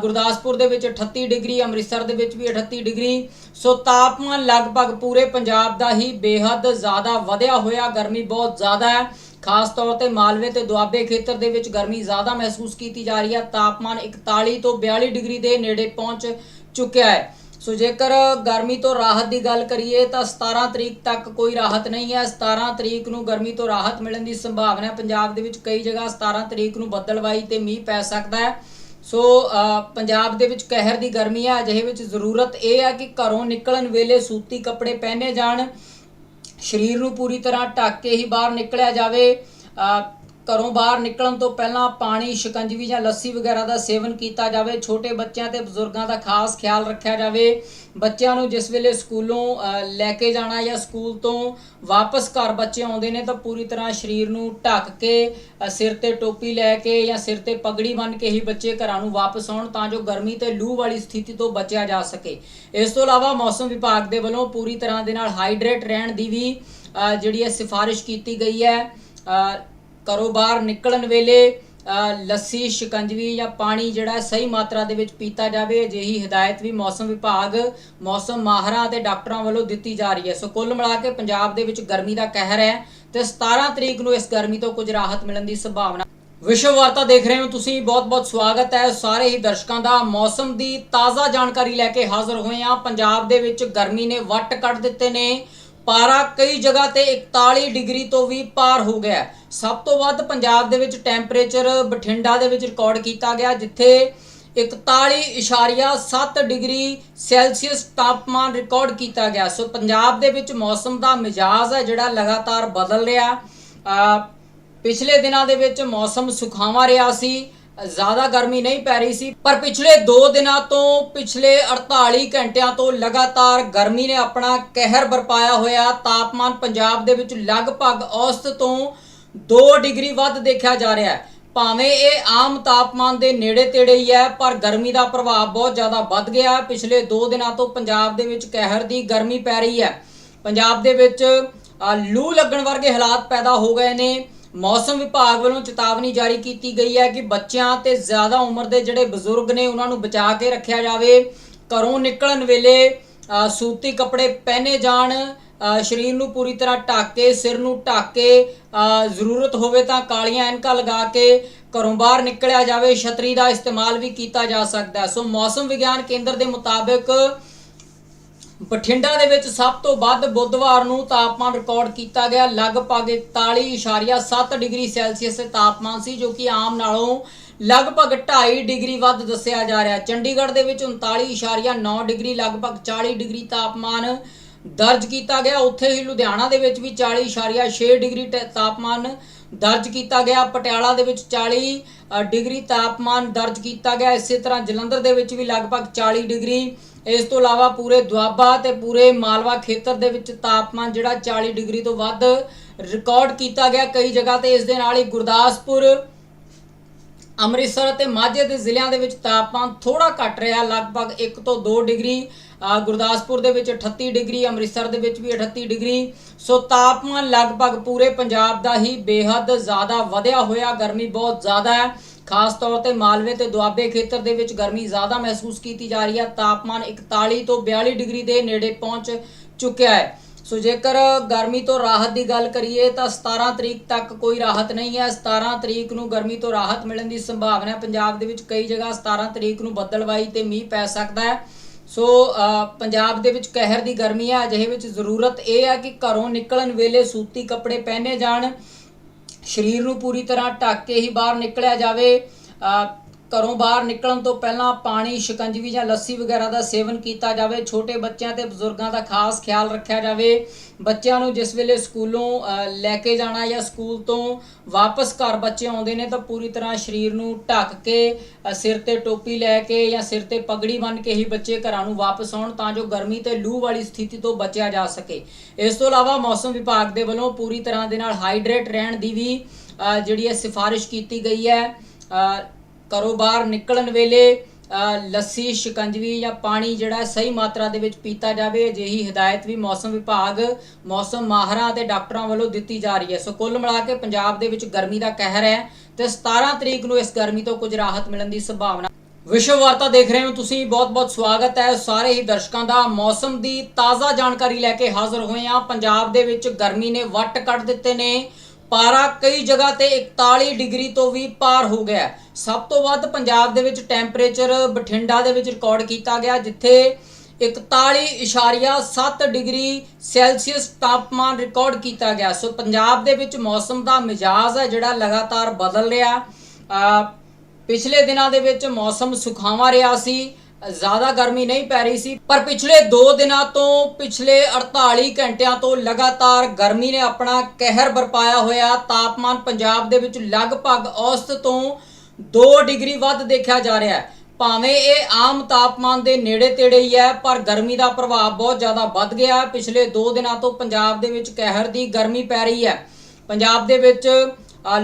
ਗੁਰਦਾਸਪੁਰ ਦੇ ਵਿੱਚ 38 ਡਿਗਰੀ, ਅੰਮ੍ਰਿਤਸਰ ਦੇ ਵਿੱਚ ਵੀ 38 ਡਿਗਰੀ। ਸੋ ਤਾਪਮਾਨ ਲਗਭਗ ਪੂਰੇ ਪੰਜਾਬ ਦਾ ਹੀ ਬੇਹੱਦ ਜ਼ਿਆਦਾ ਵਧਿਆ ਹੋਇਆ। ਗਰਮੀ ਬਹੁਤ ਜ਼ਿਆਦਾ ਹੈ। ਖਾਸ ਤੌਰ ਤੇ ਮਾਲਵੇ ਤੇ ਦੁਆਬੇ ਖੇਤਰ ਦੇ ਵਿੱਚ ਗਰਮੀ ਜ਼ਿਆਦਾ ਮਹਿਸੂਸ ਕੀਤੀ ਜਾ ਰਹੀ ਹੈ। ਤਾਪਮਾਨ 41 ਤੋਂ 42 ਡਿਗਰੀ ਦੇ ਨੇੜੇ ਪਹੁੰਚ ਚੁੱਕਿਆ ਹੈ। ਸੋ ਜੇਕਰ ਗਰਮੀ ਤੋਂ ਰਾਹਤ ਦੀ ਗੱਲ ਕਰੀਏ ਤਾਂ 17 ਤਰੀਕ ਤੱਕ ਕੋਈ ਰਾਹਤ ਨਹੀਂ ਹੈ। 17 ਤਰੀਕ ਨੂੰ ਗਰਮੀ ਤੋਂ ਰਾਹਤ ਮਿਲਣ ਦੀ ਸੰਭਾਵਨਾ ਹੈ। ਪੰਜਾਬ ਦੇ ਵਿੱਚ ਕਈ ਜਗ੍ਹਾ 17 ਤਰੀਕ ਨੂੰ ਬੱਦਲਵਾਈ ਤੇ ਮੀਂਹ ਪੈ ਸਕਦਾ ਹੈ। ਸੋ ਪੰਜਾਬ ਦੇ ਵਿੱਚ ਕਹਿਰ ਦੀ ਗਰਮੀ ਹੈ। ਅਜਿਹੇ ਵਿੱਚ ਜ਼ਰੂਰਤ ਇਹ ਹੈ ਕਿ ਘਰੋਂ ਨਿਕਲਣ ਵੇਲੇ ਸੂਤੀ ਕੱਪੜੇ ਪਹਿਨੇ ਜਾਣ। ਸਰੀਰ ਨੂੰ ਪੂਰੀ ਤਰ੍ਹਾਂ ਢੱਕ ਕੇ ਹੀ ਬਾਹਰ ਨਿਕਲਿਆ ਜਾਵੇ ਘਰੋਂ ਬਾਹਰ ਨਿਕਲਣ ਤੋਂ ਪਹਿਲਾਂ ਪਾਣੀ, ਸ਼ਿਕੰਜਵੀ ਜਾਂ ਲੱਸੀ ਵਗੈਰਾ ਦਾ ਸੇਵਨ ਕੀਤਾ ਜਾਵੇ। ਛੋਟੇ ਬੱਚਿਆਂ ਤੇ ਬਜ਼ੁਰਗਾਂ ਦਾ ਖਾਸ ਖਿਆਲ ਰੱਖਿਆ ਜਾਵੇ। ਬੱਚਿਆਂ ਨੂੰ ਜਿਸ ਵੇਲੇ ਸਕੂਲੋਂ ਲੈ ਕੇ ਜਾਣਾ ਜਾਂ ਸਕੂਲ ਤੋਂ ਵਾਪਸ ਘਰ ਬੱਚੇ ਆਉਂਦੇ ਨੇ ਤਾਂ ਪੂਰੀ ਤਰ੍ਹਾਂ ਸਰੀਰ ਨੂੰ ਢੱਕ ਕੇ ਸਿਰ ਤੇ ਟੋਪੀ ਲੈ ਕੇ ਜਾਂ ਸਿਰ ਤੇ ਪਗੜੀ ਬੰਨ੍ਹ ਕੇ ਹੀ ਬੱਚੇ ਘਰਾਂ ਨੂੰ ਵਾਪਸ ਆਉਣ ਤਾਂ ਜੋ ਗਰਮੀ ਤੇ ਲੂ ਵਾਲੀ ਸਥਿਤੀ ਤੋਂ ਬਚਿਆ ਜਾ ਸਕੇ। ਇਸ ਤੋਂ ਇਲਾਵਾ ਮੌਸਮ ਵਿਭਾਗ ਦੇ ਵੱਲੋਂ ਪੂਰੀ ਤਰ੍ਹਾਂ ਦੇ ਨਾਲ ਹਾਈਡਰੇਟ ਰਹਿਣ ਦੀ ਵੀ ਜਿਹੜੀ ਹੈ ਸਿਫਾਰਿਸ਼ ਕੀਤੀ ਗਈ ਹੈ। ਘਰੋਂ ਬਾਹਰ ਨਿਕਲਣ ਵੇਲੇ ਲੱਸੀ, ਸ਼ਿਕੰਜਵੀ ਜਾਂ ਪਾਣੀ ਜਿਹੜਾ ਸਹੀ ਮਾਤਰਾ ਦੇ ਵਿੱਚ ਪੀਤਾ ਜਾਵੇ ਅਜਿਹੀ ਹਦਾਇਤ ਵੀ ਮੌਸਮ ਵਿਭਾਗ, ਮੌਸਮ ਮਾਹਰਾਂ ਅਤੇ ਡਾਕਟਰਾਂ ਵੱਲੋਂ ਦਿੱਤੀ ਜਾ ਰਹੀ ਹੈ। ਸੋ ਕੁੱਲ ਮਿਲਾ ਕੇ ਪੰਜਾਬ ਦੇ ਵਿੱਚ ਗਰਮੀ ਦਾ ਕਹਿਰ ਹੈ ਤੇ 17 ਤਰੀਕ ਨੂੰ ਇਸ ਗਰਮੀ ਤੋਂ ਕੁਝ ਰਾਹਤ ਮਿਲਣ ਦੀ ਸੰਭਾਵਨਾ। ਵਿਸ਼ਵ ਵਾਰਤਾ ਦੇਖ ਰਹੇ ਹੋ ਤੁਸੀਂ, ਬਹੁਤ-ਬਹੁਤ ਸਵਾਗਤ ਹੈ। ਸਾਰੇ ਹੀ ਦਰਸ਼ਕਾਂ ਦਾ ਮੌਸਮ ਦੀ ਤਾਜ਼ਾ ਜਾਣਕਾਰੀ ਲੈ ਕੇ ਹਾਜ਼ਰ ਹੋਏ ਹਾਂ। ਪੰਜਾਬ ਦੇ ਵਿੱਚ ਗਰਮੀ ਨੇ ਵੱਟ ਕੱਢ ਦਿੱਤੇ ਨੇ। ਪਾਰਾ ਕਈ ਜਗ੍ਹਾ ਤੇ 41 ਡਿਗਰੀ ਤੋਂ ਵੀ ਪਾਰ ਹੋ ਗਿਆ ਸਭ ਤੋਂ ਵੱਧ ਪੰਜਾਬ ਦੇ ਵਿੱਚ ਟੈਂਪਰੇਚਰ ਬਠਿੰਡਾ ਦੇ ਵਿੱਚ ਰਿਕਾਰਡ ਕੀਤਾ ਗਿਆ, ਜਿੱਥੇ 41.7 ਡਿਗਰੀ ਸੈਲਸੀਅਸ ਤਾਪਮਾਨ ਰਿਕਾਰਡ ਕੀਤਾ ਗਿਆ। ਸੋ ਪੰਜਾਬ ਦੇ ਵਿੱਚ ਮੌਸਮ ਦਾ ਮਿਜਾਜ਼ ਹੈ, ਜਿਹੜਾ ਲਗਾਤਾਰ ਬਦਲ ਰਿਹਾ। ਪਿਛਲੇ ਦਿਨਾਂ ਦੇ ਵਿੱਚ ਮੌਸਮ ਸੁਖਾਵਾਂ ਰਿਹਾ ਸੀ। ਜ਼ਿਆਦਾ ਗਰਮੀ ਨਹੀਂ ਪੈ ਰਹੀ ਸੀ, ਪਰ ਪਿਛਲੇ 2 ਦਿਨਾਂ ਤੋਂ ਪਿਛਲੇ 48 ਘੰਟਿਆਂ ਤੋਂ ਲਗਾਤਾਰ ਗਰਮੀ ਨੇ ਆਪਣਾ ਕਹਿਰ ਬਰਪਾਇਆ ਹੋਇਆ। ਤਾਪਮਾਨ ਪੰਜਾਬ ਦੇ ਵਿੱਚ ਲਗਭਗ ਔਸਤ ਤੋਂ 2 ਡਿਗਰੀ ਵੱਧ ਦੇਖਿਆ ਜਾ ਰਿਹਾ ਹੈ। ਭਾਵੇਂ ਇਹ ਆਮ ਤਾਪਮਾਨ ਦੇ ਨੇੜੇ ਤੇੜੇ ਹੀ ਹੈ, ਪਰ ਗਰਮੀ ਦਾ ਪ੍ਰਭਾਵ ਬਹੁਤ ਜ਼ਿਆਦਾ ਵੱਧ ਗਿਆ ਪਿਛਲੇ 2 ਦਿਨਾਂ ਤੋਂ ਪੰਜਾਬ ਦੇ ਵਿੱਚ ਕਹਿਰ ਦੀ ਗਰਮੀ ਪੈ ਰਹੀ ਹੈ। ਪੰਜਾਬ ਦੇ ਵਿੱਚ ਲੂ ਲੱਗਣ ਵਰਗੇ ਹਾਲਾਤ ਪੈਦਾ ਹੋ ਗਏ ਨੇ। ਮੌਸਮ ਵਿਭਾਗ ਵੱਲੋਂ ਚੇਤਾਵਨੀ ਜਾਰੀ ਕੀਤੀ ਗਈ ਹੈ ਕਿ ਬੱਚਿਆਂ ਤੇ ਜ਼ਿਆਦਾ ਉਮਰ ਦੇ ਜਿਹੜੇ ਬਜ਼ੁਰਗ ਨੇ, ਉਹਨਾਂ ਨੂੰ ਬਚਾ ਕੇ ਰੱਖਿਆ ਜਾਵੇ। ਘਰੋਂ ਨਿਕਲਣ ਵੇਲੇ ਸੂਤੀ ਕੱਪੜੇ ਪਹਿਨੇ ਜਾਣ ਸਰੀਰ ਨੂੰ ਪੂਰੀ ਤਰ੍ਹਾਂ ਢੱਕ ਕੇ, ਸਿਰ ਨੂੰ ਢੱਕ ਕੇ ਜ਼ਰੂਰਤ ਹੋਵੇ ਤਾਂ ਕਾਲੀਆਂ ਐਨਕਾਂ ਲਗਾ ਕੇ ਘਰੋਂ ਬਾਹਰ ਨਿਕਲਿਆ ਜਾਵੇ। ਛਤਰੀ ਦਾ ਇਸਤੇਮਾਲ ਵੀ ਕੀਤਾ ਜਾ ਸਕਦਾ ਸੋ ਮੌਸਮ ਵਿਗਿਆਨ ਕੇਂਦਰ ਦੇ ਮੁਤਾਬਕ ਬਠਿੰਡਾ ਦੇ ਵਿੱਚ ਸਭ ਤੋਂ ਵੱਧ ਬੁੱਧਵਾਰ ਨੂੰ ਤਾਪਮਾਨ ਰਿਕਾਰਡ ਕੀਤਾ ਗਿਆ। ਲਗਭਗ 41.7 ਡਿਗਰੀ ਸੈਲਸੀਅਸ ਤਾਪਮਾਨ ਸੀ, ਜੋ ਕਿ ਆਮ ਨਾਲੋਂ ਲਗਭਗ 2.5 ਡਿਗਰੀ ਵੱਧ ਦੱਸਿਆ ਜਾ ਰਿਹਾ। ਚੰਡੀਗੜ੍ਹ ਦੇ ਵਿੱਚ 39.9 ਡਿਗਰੀ, ਲਗਭਗ 40 ਡਿਗਰੀ ਤਾਪਮਾਨ ਦਰਜ ਕੀਤਾ ਗਿਆ। ਉੱਥੇ ਹੀ ਲੁਧਿਆਣਾ ਦੇ ਵਿੱਚ ਵੀ 40.6 ਡਿਗਰੀ ਟ- ਤਾਪਮਾਨ ਦਰਜ ਕੀਤਾ ਗਿਆ। ਪਟਿਆਲਾ ਦੇ ਵਿੱਚ 40 ਡਿਗਰੀ ਤਾਪਮਾਨ ਦਰਜ ਕੀਤਾ ਗਿਆ। ਇਸੇ ਤਰ੍ਹਾਂ ਜਲੰਧਰ ਦੇ ਵਿੱਚ ਵੀ ਲਗਭਗ 40 ਡਿਗਰੀ ਇਸ ਤੋਂ ਇਲਾਵਾ ਪੂਰੇ ਦੁਆਬਾ ਤੇ ਪੂਰੇ ਮਾਲਵਾ ਖੇਤਰ ਦੇ ਵਿੱਚ ਤਾਪਮਾਨ ਜਿਹੜਾ 40 ਡਿਗਰੀ ਤੋਂ ਵੱਧ ਰਿਕਾਰਡ ਕੀਤਾ ਗਿਆ। ਕਈ ਜਗ੍ਹਾ ਤੇ ਇਸ ਦੇ ਨਾਲ ਹੀ ਗੁਰਦਾਸਪੁਰ, ਅੰਮ੍ਰਿਤਸਰ ਅਤੇ ਮਾਝੇ ਦੇ ਜ਼ਿਲ੍ਹਿਆਂ ਦੇ ਵਿੱਚ ਤਾਪਮਾਨ ਥੋੜਾ ਘਟ ਰਿਹਾ। ਲਗਭਗ 1 ਤੋਂ 2 ਡਿਗਰੀ ਗੁਰਦਾਸਪੁਰ ਦੇ ਵਿੱਚ 38 ਡਿਗਰੀ, ਅੰਮ੍ਰਿਤਸਰ ਦੇ ਵਿੱਚ ਵੀ 38 ਡਿਗਰੀ। ਸੋ ਤਾਪਮਾਨ ਲਗਭਗ ਪੂਰੇ ਪੰਜਾਬ ਦਾ ਹੀ ਬੇਹੱਦ ਜ਼ਿਆਦਾ ਵਧਿਆ ਹੋਇਆ। ਗਰਮੀ ਬਹੁਤ ਜ਼ਿਆਦਾ ਹੈ। ਖਾਸ ਤੌਰ ਤੇ ਮਾਲਵੇ ਤੇ ਦੁਆਬੇ ਖੇਤਰ ਦੇ ਵਿੱਚ ਗਰਮੀ ਜ਼ਿਆਦਾ ਮਹਿਸੂਸ ਕੀਤੀ ਜਾ ਰਹੀ ਹੈ ਤਾਪਮਾਨ 41 ਤੋਂ 42 ਡਿਗਰੀ ਦੇ ਨੇੜੇ ਪਹੁੰਚ ਚੁੱਕਿਆ ਹੈ। ਸੋ ਜੇਕਰ ਗਰਮੀ ਤੋਂ ਰਾਹਤ ਦੀ ਗੱਲ ਕਰੀਏ ਤਾਂ 17 ਤਰੀਕ ਤੱਕ ਕੋਈ ਰਾਹਤ ਨਹੀਂ ਹੈ। 17 ਤਰੀਕ ਨੂੰ ਗਰਮੀ ਤੋਂ ਰਾਹਤ ਮਿਲਣ ਦੀ ਸੰਭਾਵਨਾ ਹੈ ਪੰਜਾਬ ਦੇ ਵਿੱਚ ਕਈ ਜਗ੍ਹਾ 17 ਤਰੀਕ ਨੂੰ ਬੱਦਲਵਾਈ ਤੇ ਮੀਂਹ ਪੈ ਸਕਦਾ ਹੈ। ਸੋ ਪੰਜਾਬ ਦੇ ਵਿੱਚ ਕਹਿਰ ਦੀ ਗਰਮੀ ਹੈ। ਅਜਿਹੇ ਵਿੱਚ ਜ਼ਰੂਰਤ ਇਹ ਹੈ ਕਿ ਘਰੋਂ ਨਿਕਲਣ ਵੇਲੇ ਸੂਤੀ ਕੱਪੜੇ ਪਹਿਨੇ ਜਾਣ। ਸਰੀਰ ਨੂੰ ਪੂਰੀ ਤਰ੍ਹਾਂ ਢੱਕ ਕੇ ਹੀ ਬਾਹਰ ਨਿਕਲਿਆ ਜਾਵੇ ਘਰੋਂ ਬਾਹਰ ਨਿਕਲਣ ਤੋਂ ਪਹਿਲਾਂ ਪਾਣੀ, ਸ਼ਿਕੰਜਵੀ ਜਾਂ ਲੱਸੀ ਵਗੈਰਾ ਦਾ ਸੇਵਨ ਕੀਤਾ ਜਾਵੇ। ਛੋਟੇ ਬੱਚਿਆਂ ਤੇ ਬਜ਼ੁਰਗਾਂ ਦਾ ਖਾਸ ਖਿਆਲ ਰੱਖਿਆ ਜਾਵੇ। ਬੱਚਿਆਂ ਨੂੰ ਜਿਸ ਵੇਲੇ ਸਕੂਲੋਂ ਲੈ ਕੇ ਜਾਣਾ ਜਾਂ ਸਕੂਲ ਤੋਂ ਵਾਪਸ ਘਰ ਬੱਚੇ ਆਉਂਦੇ ਨੇ ਤਾਂ ਪੂਰੀ ਤਰ੍ਹਾਂ ਸਰੀਰ ਨੂੰ ਢੱਕ ਕੇ ਸਿਰ ਤੇ ਟੋਪੀ ਲੈ ਕੇ ਜਾਂ ਸਿਰ ਤੇ ਪਗੜੀ ਬੰਨ੍ਹ ਕੇ ਹੀ ਬੱਚੇ ਘਰਾਂ ਨੂੰ ਵਾਪਸ ਆਉਣ ਤਾਂ ਜੋ ਗਰਮੀ ਤੇ ਲੂ ਵਾਲੀ ਸਥਿਤੀ ਤੋਂ ਬਚਿਆ ਜਾ ਸਕੇ। ਇਸ ਤੋਂ ਇਲਾਵਾ ਮੌਸਮ ਵਿਭਾਗ ਦੇ ਵੱਲੋਂ ਪੂਰੀ ਤਰ੍ਹਾਂ ਦੇ ਨਾਲ ਹਾਈਡਰੇਟ ਰਹਿਣ ਦੀ ਵੀ ਜਿਹੜੀ ਹੈ ਸਿਫਾਰਿਸ਼ ਕੀਤੀ ਗਈ ਹੈ। ਘਰੋਂ ਬਾਹਰ ਨਿਕਲਣ ਵੇਲੇ ਲੱਸੀ, ਸ਼ਿਕੰਜਵੀ ਜਾਂ ਪਾਣੀ ਜਿਹੜਾ ਸਹੀ ਮਾਤਰਾ ਦੇ ਵਿੱਚ ਪੀਤਾ ਜਾਵੇ, ਅਜਿਹੀ ਹਦਾਇਤ ਵੀ ਮੌਸਮ ਵਿਭਾਗ, ਮੌਸਮ ਮਾਹਰਾਂ ਅਤੇ ਡਾਕਟਰਾਂ ਵੱਲੋਂ ਦਿੱਤੀ ਜਾ ਰਹੀ ਹੈ। ਸੋ ਕੁੱਲ ਮਿਲਾ ਕੇ ਪੰਜਾਬ ਦੇ ਵਿੱਚ ਗਰਮੀ ਦਾ ਕਹਿਰ ਹੈ ਤੇ 17 ਤਰੀਕ ਨੂੰ ਇਸ ਗਰਮੀ ਤੋਂ ਕੁਝ ਰਾਹਤ ਮਿਲਣ ਦੀ ਸੰਭਾਵਨਾ। ਵਿਸ਼ਵ ਵਾਰਤਾ ਦੇਖ ਰਹੇ ਹੋ ਤੁਸੀਂ, ਬਹੁਤ-ਬਹੁਤ ਸਵਾਗਤ ਹੈ। ਸਾਰੇ ਹੀ ਦਰਸ਼ਕਾਂ ਦਾ ਮੌਸਮ ਦੀ ਤਾਜ਼ਾ ਜਾਣਕਾਰੀ ਲੈ ਕੇ ਹਾਜ਼ਰ ਹੋਏ ਹਾਂ। ਪੰਜਾਬ ਦੇ ਵਿੱਚ ਗਰਮੀ ਨੇ ਵੱਟ ਕੱਢ ਦਿੱਤੇ ਨੇ। ਪਾਰਾ ਕਈ ਜਗ੍ਹਾ ਤੇ 41 ਡਿਗਰੀ ਤੋਂ ਵੀ ਪਾਰ ਹੋ ਗਿਆ ਸਭ ਤੋਂ ਵੱਧ ਪੰਜਾਬ ਦੇ ਵਿੱਚ ਟੈਂਪਰੇਚਰ ਬਠਿੰਡਾ ਦੇ ਵਿੱਚ ਰਿਕਾਰਡ ਕੀਤਾ ਗਿਆ, ਜਿੱਥੇ 41.7 ਡਿਗਰੀ ਸੈਲਸੀਅਸ ਤਾਪਮਾਨ ਰਿਕਾਰਡ ਕੀਤਾ ਗਿਆ। ਸੋ ਪੰਜਾਬ ਦੇ ਵਿੱਚ ਮੌਸਮ ਦਾ ਮਿਜਾਜ਼ ਹੈ, ਜਿਹੜਾ ਲਗਾਤਾਰ ਬਦਲ ਰਿਹਾ। ਪਿਛਲੇ ਦਿਨਾਂ ਦੇ ਵਿੱਚ ਮੌਸਮ ਸੁਖਾਵਾਂ ਰਿਹਾ ਸੀ। ਜ਼ਿਆਦਾ ਗਰਮੀ ਨਹੀਂ ਪੈ ਰਹੀ ਸੀ, ਪਰ ਪਿਛਲੇ 2 ਦਿਨਾਂ ਤੋਂ, ਪਿਛਲੇ 48 ਘੰਟਿਆਂ ਤੋਂ ਲਗਾਤਾਰ ਗਰਮੀ ਨੇ ਆਪਣਾ ਕਹਿਰ ਬਰਪਾਇਆ ਹੋਇਆ। ਤਾਪਮਾਨ ਪੰਜਾਬ ਦੇ ਵਿੱਚ ਲਗਭਗ ਔਸਤ ਤੋਂ 2 ਡਿਗਰੀ ਵੱਧ ਦੇਖਿਆ ਜਾ ਰਿਹਾ ਹੈ। ਭਾਵੇਂ ਇਹ ਆਮ ਤਾਪਮਾਨ ਦੇ ਨੇੜੇ ਤੇੜੇ ਹੀ ਹੈ, ਪਰ ਗਰਮੀ ਦਾ ਪ੍ਰਭਾਵ ਬਹੁਤ ਜ਼ਿਆਦਾ ਵੱਧ ਗਿਆ ਹੈ। ਪਿਛਲੇ 2 ਦਿਨਾਂ ਤੋਂ ਪੰਜਾਬ ਦੇ ਵਿੱਚ ਕਹਿਰ ਦੀ ਗਰਮੀ ਪੈ ਰਹੀ ਹੈ। ਪੰਜਾਬ ਦੇ ਵਿੱਚ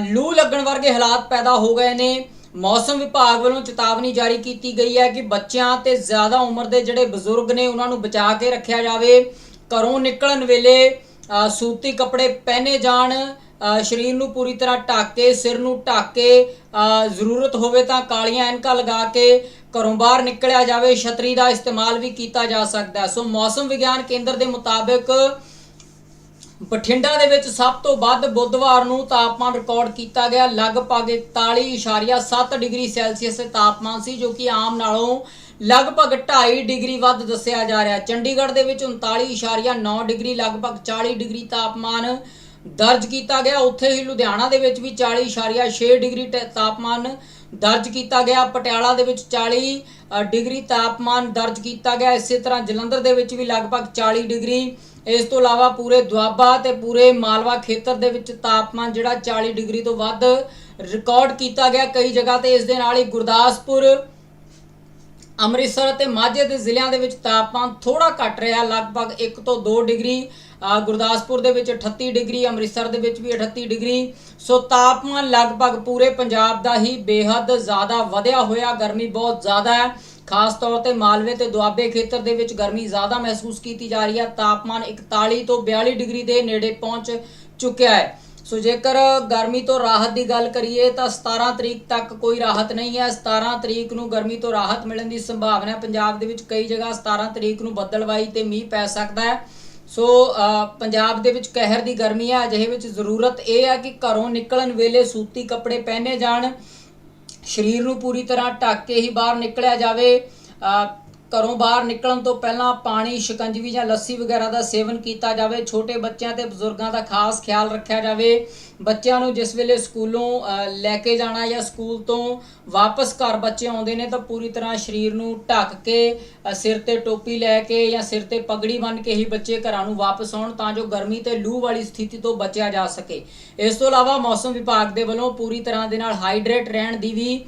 ਲੂ ਲੱਗਣ ਵਰਗੇ ਹਾਲਾਤ ਪੈਦਾ ਹੋ ਗਏ ਨੇ। ਮੌਸਮ ਵਿਭਾਗ ਵੱਲੋਂ ਚੇਤਾਵਨੀ ਜਾਰੀ ਕੀਤੀ ਗਈ ਹੈ ਕਿ ਬੱਚਿਆਂ ਤੇ ਜ਼ਿਆਦਾ ਉਮਰ ਦੇ ਜਿਹੜੇ ਬਜ਼ੁਰਗ ਨੇ, ਉਹਨਾਂ ਨੂੰ ਬਚਾ ਕੇ ਰੱਖਿਆ ਜਾਵੇ। ਘਰੋਂ ਨਿਕਲਣ ਵੇਲੇ ਸੂਤੀ ਕੱਪੜੇ ਪਹਿਨੇ ਜਾਣ ਸਰੀਰ ਨੂੰ ਪੂਰੀ ਤਰ੍ਹਾਂ ਢੱਕ ਕੇ, ਸਿਰ ਨੂੰ ਢੱਕ ਕੇ ਜ਼ਰੂਰਤ ਹੋਵੇ ਤਾਂ ਕਾਲੀਆਂ ਐਨਕਾਂ ਲਗਾ ਕੇ ਘਰੋਂ ਬਾਹਰ ਨਿਕਲਿਆ ਜਾਵੇ। ਛਤਰੀ ਦਾ ਇਸਤੇਮਾਲ ਵੀ ਕੀਤਾ ਜਾ ਸਕਦਾ ਸੋ ਮੌਸਮ ਵਿਗਿਆਨ ਕੇਂਦਰ ਦੇ ਮੁਤਾਬਕ ਬਠਿੰਡਾ ਦੇ ਵਿੱਚ ਸਭ ਤੋਂ ਵੱਧ ਬੁੱਧਵਾਰ ਨੂੰ ਤਾਪਮਾਨ ਰਿਕਾਰਡ ਕੀਤਾ ਗਿਆ। ਲਗਭਗ 41.7 ਡਿਗਰੀ ਸੈਲਸੀਅਸ ਦੇ ਤਾਪਮਾਨ ਸੀ, ਜੋ ਕਿ ਆਮ ਨਾਲੋਂ ਲਗਭਗ 2.5 ਡਿਗਰੀ ਵੱਧ ਦੱਸਿਆ ਜਾ ਰਿਹਾ। ਚੰਡੀਗੜ੍ਹ ਦੇ ਵਿੱਚ 39.9 ਡਿਗਰੀ, ਲਗਭਗ 40 ਡਿਗਰੀ ਤਾਪਮਾਨ ਦਰਜ ਕੀਤਾ ਗਿਆ। ਉੱਥੇ ਹੀ ਲੁਧਿਆਣਾ ਦੇ ਵਿੱਚ ਵੀ 40.6 ਡਿਗਰੀ ਟ- ਤਾਪਮਾਨ ਦਰਜ ਕੀਤਾ ਗਿਆ। ਪਟਿਆਲਾ ਦੇ ਵਿੱਚ 40 ਡਿਗਰੀ ਤਾਪਮਾਨ ਦਰਜ ਕੀਤਾ ਗਿਆ। ਇਸੇ ਤਰ੍ਹਾਂ ਜਲੰਧਰ ਦੇ ਵਿੱਚ ਵੀ ਲਗਭਗ 40 ਡਿਗਰੀ ਇਸ ਤੋਂ ਇਲਾਵਾ ਪੂਰੇ ਦੁਆਬਾ ਤੇ ਪੂਰੇ ਮਾਲਵਾ ਖੇਤਰ ਦੇ ਵਿੱਚ ਤਾਪਮਾਨ ਜਿਹੜਾ 40 ਡਿਗਰੀ ਤੋਂ ਵੱਧ ਰਿਕਾਰਡ ਕੀਤਾ ਗਿਆ। ਕਈ ਜਗ੍ਹਾ ਤੇ ਇਸ ਦੇ ਨਾਲ ਹੀ ਗੁਰਦਾਸਪੁਰ, ਅੰਮ੍ਰਿਤਸਰ ਅਤੇ ਮਾਝੇ ਦੇ ਜ਼ਿਲ੍ਹਿਆਂ ਦੇ ਵਿੱਚ ਤਾਪਮਾਨ ਥੋੜਾ ਘਟ ਰਿਹਾ। ਲਗਭਗ 1 ਤੋਂ 2 ਡਿਗਰੀ ਗੁਰਦਾਸਪੁਰ ਦੇ ਵਿੱਚ 38 ਡਿਗਰੀ, ਅੰਮ੍ਰਿਤਸਰ ਦੇ ਵਿੱਚ ਵੀ 38 ਡਿਗਰੀ। ਸੋ ਤਾਪਮਾਨ ਲਗਭਗ ਪੂਰੇ ਪੰਜਾਬ ਦਾ ਹੀ ਬੇਹੱਦ ਜ਼ਿਆਦਾ ਵਧਿਆ ਹੋਇਆ। ਗਰਮੀ ਬਹੁਤ ਜ਼ਿਆਦਾ ਹੈ। ਖਾਸ ਤੌਰ ਤੇ ਮਾਲਵੇ ਤੇ ਦੁਆਬੇ ਖੇਤਰ ਦੇ ਵਿੱਚ ਗਰਮੀ ਜ਼ਿਆਦਾ ਮਹਿਸੂਸ ਕੀਤੀ ਜਾ ਰਹੀ ਹੈ। ਤਾਪਮਾਨ 41 ਤੋਂ 42 ਡਿਗਰੀ ਦੇ ਨੇੜੇ ਪਹੁੰਚ ਚੁੱਕਿਆ ਹੈ। ਸੋ ਜੇਕਰ ਗਰਮੀ ਤੋਂ ਰਾਹਤ ਦੀ ਗੱਲ ਕਰੀਏ ਤਾਂ 17 ਤਰੀਕ ਤੱਕ ਕੋਈ ਰਾਹਤ ਨਹੀਂ ਹੈ। 17 ਤਰੀਕ ਨੂੰ ਗਰਮੀ ਤੋਂ ਰਾਹਤ ਮਿਲਣ ਦੀ ਸੰਭਾਵਨਾ ਹੈ। ਪੰਜਾਬ ਦੇ ਵਿੱਚ ਕਈ ਜਗ੍ਹਾ 17 ਤਰੀਕ ਨੂੰ ਬੱਦਲਵਾਈ ਤੇ ਮੀਂਹ ਪੈ ਸਕਦਾ ਹੈ। ਸੋ ਪੰਜਾਬ ਦੇ ਵਿੱਚ ਕਹਿਰ ਦੀ ਗਰਮੀ ਹੈ। ਅਜਿਹੇ ਵਿੱਚ ਜ਼ਰੂਰਤ ਇਹ ਹੈ ਕਿ ਘਰੋਂ ਨਿਕਲਣ ਵੇਲੇ ਸੂਤੀ ਕੱਪੜੇ ਪਹਿਨੇ ਜਾਣ। ਸਰੀਰ ਨੂੰ ਪੂਰੀ ਤਰ੍ਹਾਂ ਢੱਕ ਕੇ ਹੀ ਬਾਹਰ ਨਿਕਲਿਆ ਜਾਵੇ ਘਰੋਂ ਬਾਹਰ ਨਿਕਲਣ ਤੋਂ ਪਹਿਲਾਂ ਪਾਣੀ, ਸ਼ਿਕੰਜਵੀ ਜਾਂ ਲੱਸੀ ਵਗੈਰਾ ਦਾ ਸੇਵਨ ਕੀਤਾ ਜਾਵੇ। ਛੋਟੇ ਬੱਚਿਆਂ ਤੇ ਬਜ਼ੁਰਗਾਂ ਦਾ ਖਾਸ ਖਿਆਲ ਰੱਖਿਆ ਜਾਵੇ। ਬੱਚਿਆਂ ਨੂੰ ਜਿਸ ਵੇਲੇ ਸਕੂਲੋਂ ਲੈ ਕੇ ਜਾਣਾ ਜਾਂ ਸਕੂਲ ਤੋਂ ਵਾਪਸ ਘਰ ਬੱਚੇ ਆਉਂਦੇ ਨੇ ਤਾਂ ਪੂਰੀ ਤਰ੍ਹਾਂ ਸਰੀਰ ਨੂੰ ਢੱਕ ਕੇ ਸਿਰ ਤੇ ਟੋਪੀ ਲੈ ਕੇ ਜਾਂ ਸਿਰ ਤੇ ਪਗੜੀ ਬੰਨ੍ਹ ਕੇ ਹੀ ਬੱਚੇ ਘਰਾਂ ਨੂੰ ਵਾਪਸ ਆਉਣ ਤਾਂ ਜੋ ਗਰਮੀ ਤੇ ਲੂ ਵਾਲੀ ਸਥਿਤੀ ਤੋਂ ਬਚਿਆ ਜਾ ਸਕੇ। ਇਸ ਤੋਂ ਇਲਾਵਾ ਮੌਸਮ ਵਿਭਾਗ ਦੇ ਵੱਲੋਂ ਪੂਰੀ ਤਰ੍ਹਾਂ ਦੇ ਨਾਲ ਹਾਈਡਰੇਟ ਰਹਿਣ ਦੀ ਵੀ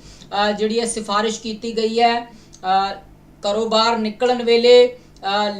ਜਿਹੜੀ ਹੈ ਸਿਫਾਰਿਸ਼ ਕੀਤੀ ਗਈ ਹੈ। ਘਰੋਂ ਬਾਹਰ ਨਿਕਲਣ ਵੇਲੇ